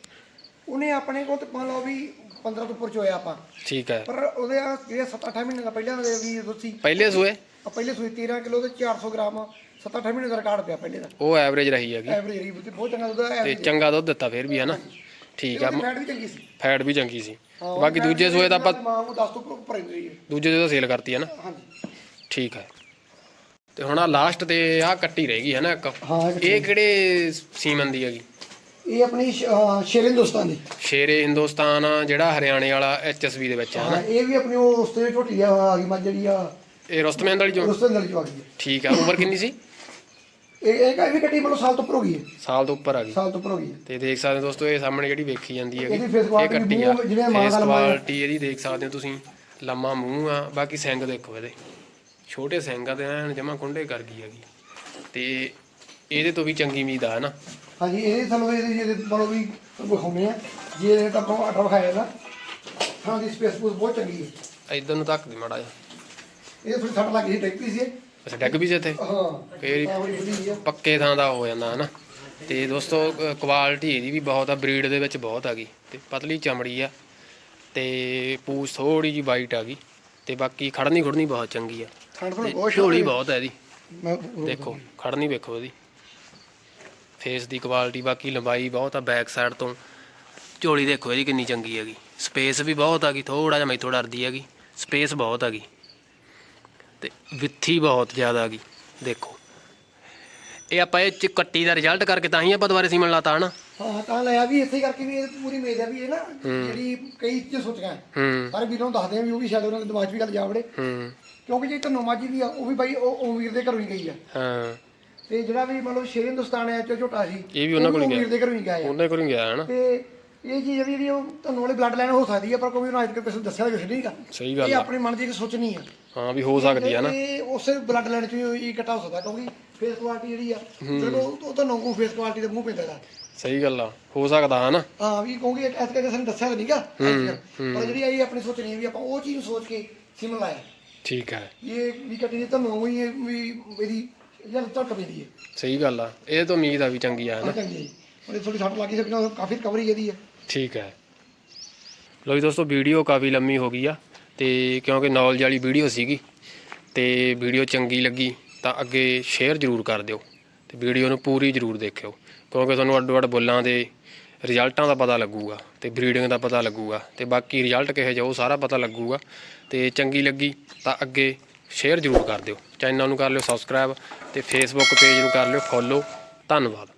ਉਹਨੇ ਆਪਣੇ ਕੋਲ ਤੇ ਮੰਨ ਲਓ ਵੀ 15 ਤੋਂ ਉੱਪਰ ਚੋਇਆ ਆਪਾਂ। ਠੀਕ ਹੈ। ਪਰ ਉਹਦੇ ਆ ਜਿਹੜੇ 7-8 ਮਹੀਨੇ ਦਾ ਪਹਿਲਾਂ ਦੇ ਵੀ ਦੁੱਧ ਸੀ ਪਹਿਲੇ ਸੂਏ? ਆ ਪਹਿਲੇ ਸੂਈ 13 ਕਿਲੋ ਤੇ 400 ਗ੍ਰਾਮ 7-8 ਮਹੀਨੇ ਦਾ ਰਿਕਾਰਡ ਪਿਆ ਪਹਿਲੇ ਦਾ। ਉਹ ਐਵਰੇਜ ਰਹੀ ਹੈਗੀ। ਐਵਰੇਜ ਰਹੀ ਤੇ ਬਹੁਤ ਚੰਗਾ ਦੁੱਧ ਤੇ ਚੰਗਾ ਦੁੱਧ ਦਿੱਤਾ ਫਿਰ ਵੀ ਹੈ ਨਾ? ਠੀਕ ਆ ਫੈਟ ਵੀ ਚੰਗੀ ਸੀ। ਫੈਟ ਵੀ ਚੰਗੀ ਸੀ। ਹਾਂ, ਬਾਕੀ fat ਦੂਜੇ ਸੂਏ ਤਾਂ ਆਪਾਂ ਮਾਂ ਨੂੰ 10 ਤੋਂ ਉੱਪਰ ਉੱਪਰ ਰਹਿੰਦੀ ਰਹੀ ਹੈ। ਦੂਜੇ ਸੂਏ ਤਾਂ ਸੇਲ ਕਰਤੀ ਹੈ ਨਾ? ਹਾਂਜੀ। ਠੀਕ ਹੈ। ਤੇ ਹੁਣ ਆ ਲਾਸਟ ਤੇ ਆ ਕੱਟੀ ਰਹਿ ਗਈ ਹੈ ਨਾ ਇੱਕ? ਹਾਂ ਇਹ ਕਿਹੜੇ ਸੀਮਨ ਦੀ ਹੈਗੀ? ਇਹ ਆਪਣੀ ਸ਼- ਅਹ ਸ਼ੇਰ ਹਿੰਦੁਸਤਾਨ ਦੀ। ਸ਼ੇਰੇ ਹਿੰਦੁਸਤਾਨ ਆ, ਜਿਹੜਾ ਹਰਿਆਣੇ ਵਾਲਾ ਐਚਐਸਬੀ ਦੇ ਵਿੱਚ ਹੈ ਹਾਂ ਇਹ ਵੀ ਆਪਣੀ ਉਹ ਉਸ ਤੇ ਝੋਟੀ ਆ ਆ ਗਈ ਮੱਝ ਜਿਹੜੀ ਆ। ਇਹ ਰੁਸਤਮੈਨ ਵਾਲੀ ਜੋ ਰੁਸਤਨ ਦਲ ਚ ਆ ਗਈ ਹੈ। ਠੀਕ ਆ ਉਮਰ ਕਿੰਨੀ ਸੀ? ਇਹ ਇਹ ਕਾ ਵੀ ਕੱਟੀ ਮਤਲਬ ਸਾਲ ਤੋਂ ਉੱਪਰ ਹੋ ਗਈ ਹੈ। ਸਾਲ ਤੋਂ ਉੱਪਰ ਆ ਗਈ। ਸਾਲ ਤੋਂ ਉੱਪਰ ਹੋ ਗਈ ਹੈ। ਤੇ ਦੇਖ ਸਕਦੇ ਹੋ ਦੋਸਤੋ ਇਹ ਸਾਹਮਣੇ ਜਿਹੜੀ ਵੇਖੀ ਜਾਂਦੀ ਹੈਗੀ ਇਹਦੀ face quality ਇਹ ਕੱਟੀ ਆ। ਮੂੰਹ ਜਿਵੇਂ ਮਾਂ ਫੇਸ ਦਾ ਲੰਮਾ ਆ। ਕੁਆਲਿਟੀ ਇਹਦੀ ਦੇਖ ਸਕਦੇ ਹੋ ਤੁਸੀਂ ਲੰਮਾ ਮੂੰਹ ਆ ਬਾਕੀ ਸਿੰਗ ਦੇਖੋ ਇਹਦੇ। ਛੋਟੇ ਸਿੰਗ ਆ ਤੇ ਐਨ ਜਮਾ ਕੁੰਡੇ ਕਰ ਗਈ ਹੈਗੀ। ਤੇ ਇਹਦੇ ਤੋਂ ਵੀ ਚੰਗੀ ਉਮੀਦ ਆ ਨਾ। ਹਾਂਜੀ ਇਹ ਸਾਨੂੰ ਇਹਦੇ ਜਿਹਦੇ ਮਤਲਬ ਵੀ ਵਿਖਾਉਣੇ ਆ। ਜੇ ਇਹ ਤਾਂ ਆਪਾਂ ਆਟਾ ਵਿਖਾਇਆ ਨਾ ਹਾਂ ਦੀ ਸਪੇਸ ਬਹੁਤ ਚੰਗੀ ਹੈ। ਇਧਰ ਨੂੰ ਤੱਕ ਦੀ ਮਾੜਾ ਇਹ ਥੋੜੀ ਸੱਟ ਲੱਗੀ ਸੀ ਟੈਕ ਪੀ ਸੀ ਇਹ। ਅੱਛਾ ਡੈਗ ਵੀ ਸੀ ਇੱਥੇ? ਹਾਂ ਫੇਰ ਬੜੀ ਹੈ। ਪੱਕੇ ਥਾਂ ਦਾ ਹੋ ਜਾਂਦਾ ਹਨਾ। ਤੇ ਦੋਸਤੋ ਕੁਆਲਿਟੀ ਇਹਦੀ ਵੀ ਬਹੁਤ ਆ ਬਰੀਡ ਦੇ ਵਿੱਚ ਬਹੁਤ ਆ ਗਈ ਤੇ ਪਤਲੀ ਚਮੜੀ ਆ ਤੇ ਪੂਛ ਥੋੜੀ ਜੀ ਵਾਈਟ ਆ ਗਈ। ਤੇ ਬਾਕੀ ਖੜਨੀ ਖੁੜਨੀ ਬਹੁਤ ਚੰਗੀ ਆ। ਠੰਡ ਤੋਂ ਤੇ ਬਹੁਤ ਝੋਲੀ ਬਹੁਤ ਇਹਦੀ। ਮੈਂ ਦੇਖੋ ਖੜਨੀ ਵੇਖੋ ਇਹਦੀ। ਫੇਸ ਦੀ ਕੁਆਲਿਟੀ ਬਾਕੀ ਲੰਬਾਈ ਬਹੁਤ ਆ ਬੈਕ ਸਾਈਡ ਤੋਂ। ਝੋਲੀ ਦੇਖੋ ਇਹਦੀ ਕਿੰਨੀ ਚੰਗੀ ਹੈਗੀ। ਸਪੇਸ ਵੀ ਬਹੁਤ ਆ ਗਈ ਥੋੜਾ ਜਿਹਾ ਮੈਥੋਂ ਡਰਦੀ ਹੈਗੀ। ਸਪੇਸ ਬਹੁਤ ਆ ਗਈ। ਤੇ ਵਿੱਥੀ ਬਹੁਤ ਜ਼ਿਆਦਾ ਆ ਗਈ ਦੇਖੋ। ਇਹ ਆਪਾਂ ਇਹ ਚ ਕੱਟੀ ਦਾ ਰਿਜ਼ਲਟ ਕਰਕੇ ਤਾਂ ਹੀ ਆਪਾਂ ਦੁਬਾਰੇ ਸੀਮਨ ਲਾਤਾ ਹਨਾ? ਹਾਂ ਤਾਂ ਲਿਆ ਵੀ ਇੱਥੇ ਕਰਕੇ ਵੀ ਇਹ ਪੂਰੀ ਉਮੀਦ ਹੈ ਵੀ ਇਹ ਨਾ ਜਿਹੜੀ ਕਈ ਚੀਜ਼ਾਂ ਸੋਚੀਆਂ ਹੈ। ਸਾਰੇ ਵੀਰਾਂ ਦੱਸਦੇ ਆ ਵੀ ਉਹ ਵੀ ਸ਼ਾਇਦ ਉਹਨਾਂ ਦੇ ਦਿਮਾਗ 'ਚ ਵੀ ਗੱਲ ਜਾ ਵੜੇ। ਹੂੰ। ਕਿਉਂਕਿ ਜੇ ਧਨੋ ਮਾਜੀ ਵੀ ਆ ਉਹ ਵੀ ਬਾਈ ਉਹ ਉਹ ਵੀਰ ਦੇ ਘਰੋਂ ਹੀ ਗਈ ਆ। ਹਾਂ। ਤੇ ਜਿਹੜਾ ਵੀ ਮਤਲਬ ਸ਼ੇਰ ਹਿੰਦੁਸਤਾਨ ਹੈ ਜੋ ਝੋਟਾ ਸੀ ਇਹ ਵੀ ਉਹਨਾਂ ਕੋਲ ਹੀ ਗਿਆ। ਵੀਰ ਦੇ ਘਰੋਂ ਹੀ ਗਿਆ ਆ। ਉਹਨੇ ਕੋਲ ਗਿਆ ਹਨਾ? ਤੇ ਇਹ ਚੀਜ਼ ਵੀ ਜਿਹੜੀ ਉਹ ਤੁਹਾਨੂੰ ਵਾਲੀ ਬਲੱਡ ਲਾਈਨ ਹੋ ਸਕਦੀ ਹੈ ਪਰ ਕੋਈ ਉਹਨਾਂ ਅੱਜ ਤੱਕ ਕਿਸੇ ਨੂੰ ਦੱਸਿਆ ਕੁਛ ਨਹੀਂਗਾ ਸਹੀ ਗੱਲ ਇਹ ਆ। ਆਪਣੇ ਮਨ ਦੀ ਇੱਕ ਸੋਚਣੀ ਆ। ਹਾਂ ਵੀ ਹੋ ਸਕਦੀ ਆ ਨਾ। ਇਹ ਉਸੇ ਬਲੱਡ ਲਾਈਨ 'ਚ ਹੀ ਇਕੱਠਾ ਹੋ ਸਕਦਾ ਕਿਉਂਕਿ ਫੇਸ ਕੁਆਲਿਟੀ ਜਿਹੜੀ ਆ ਜਦੋਂ ਉਹ ਤਾਂ ਨੌਕੂ ਫੇਸ ਕੁਆਲਿਟੀ ਦੇ ਮੂੰਹ ਪੈਂਦਾ ਦਾ ਸਹੀ ਗੱਲ ਆ। ਹੋ ਸਕਦਾ ਹਨਾ? ਹਾਂ ਵੀ ਕਿਉਂਕਿ ਇਸ ਕਰਕੇ ਕਿਸੇ ਨੇ ਦੱਸਿਆ ਤਾਂ ਨਹੀਂਗਾ ਪਰ ਜਿਹੜੀ ਆਈ ਆਪਣੀ ਸੋਚਣੀ ਹੈ ਵੀ ਆਪਾਂ ਉਹ ਚੀਜ਼ ਨੂੰ ਸੋਚ ਕੇ ਸਿਮ ਲਾਇਆ ਠੀਕ ਹੈ। ਇਹ ਵੀ ਕੱਟੀ ਦੀ ਤੁਹਾਨੂੰ ਹੀ ਵੀ ਇਹਦੀ ਪੈਂਦੀ ਹੈ। ਸਹੀ ਗੱਲ ਆ। ਇਹ ਤਾਂ ਉਮੀਦ ਆ ਵੀ ਚੰਗੀ ਆ ਉਹ ਹਨਾ? ਚੰਗੀ ਹੈ ਜੀ। ਉਹਦੇ ਥੋੜੀ ਸੱਟ ਲੱਗੀ ਸਕਣਾ ਕਾਫੀ ਰਿਕਵਰੀ ਇਹਦੀ ਹੈ। ਠੀਕ ਹੈ। ਲੋ ਜੀ ਦੋਸਤੋ ਵੀਡੀਓ ਕਾਫੀ ਲੰਮੀ ਹੋ ਗਈ ਆ ਤੇ ਕਿਉਂਕਿ ਨੌਲੇਜ ਵਾਲੀ ਵੀਡੀਓ ਸੀਗੀ ਤੇ ਵੀਡੀਓ ਚੰਗੀ ਲੱਗੀ ਤਾਂ ਅੱਗੇ ਸ਼ੇਅਰ ਜ਼ਰੂਰ ਕਰ ਦਿਓ ਤੇ ਵੀਡੀਓ ਨੂੰ ਪੂਰੀ ਜ਼ਰੂਰ ਦੇਖਿਓ ਕਿਉਂਕਿ ਤੁਹਾਨੂੰ ਅੱਡੋ ਅੱਡ ਬੁੱਲਾਂ ਦੇ ਰਿਜ਼ਲਟਾਂ ਦਾ ਪਤਾ ਲੱਗੂਗਾ ਤੇ ਬਰੀਡਿੰਗ ਦਾ ਪਤਾ ਲੱਗੂਗਾ ਤੇ ਬਾਕੀ ਰਿਜ਼ਲਟ ਕਿਹੋ ਜਿਹਾ ਉਹ ਸਾਰਾ ਪਤਾ ਲੱਗੂਗਾ ਤੇ ਚੰਗੀ ਲੱਗੀ ਤਾਂ ਅੱਗੇ ਸ਼ੇਅਰ ਜ਼ਰੂਰ ਕਰ ਦਿਓ। ਚੈਨਲ ਨੂੰ ਕਰ ਲਿਓ ਸਬਸਕ੍ਰਾਈਬ ਤੇ ਫੇਸਬੁੱਕ ਪੇਜ ਨੂੰ ਕਰ ਲਿਓ ਫੋਲੋ ਧੰਨਵਾਦ।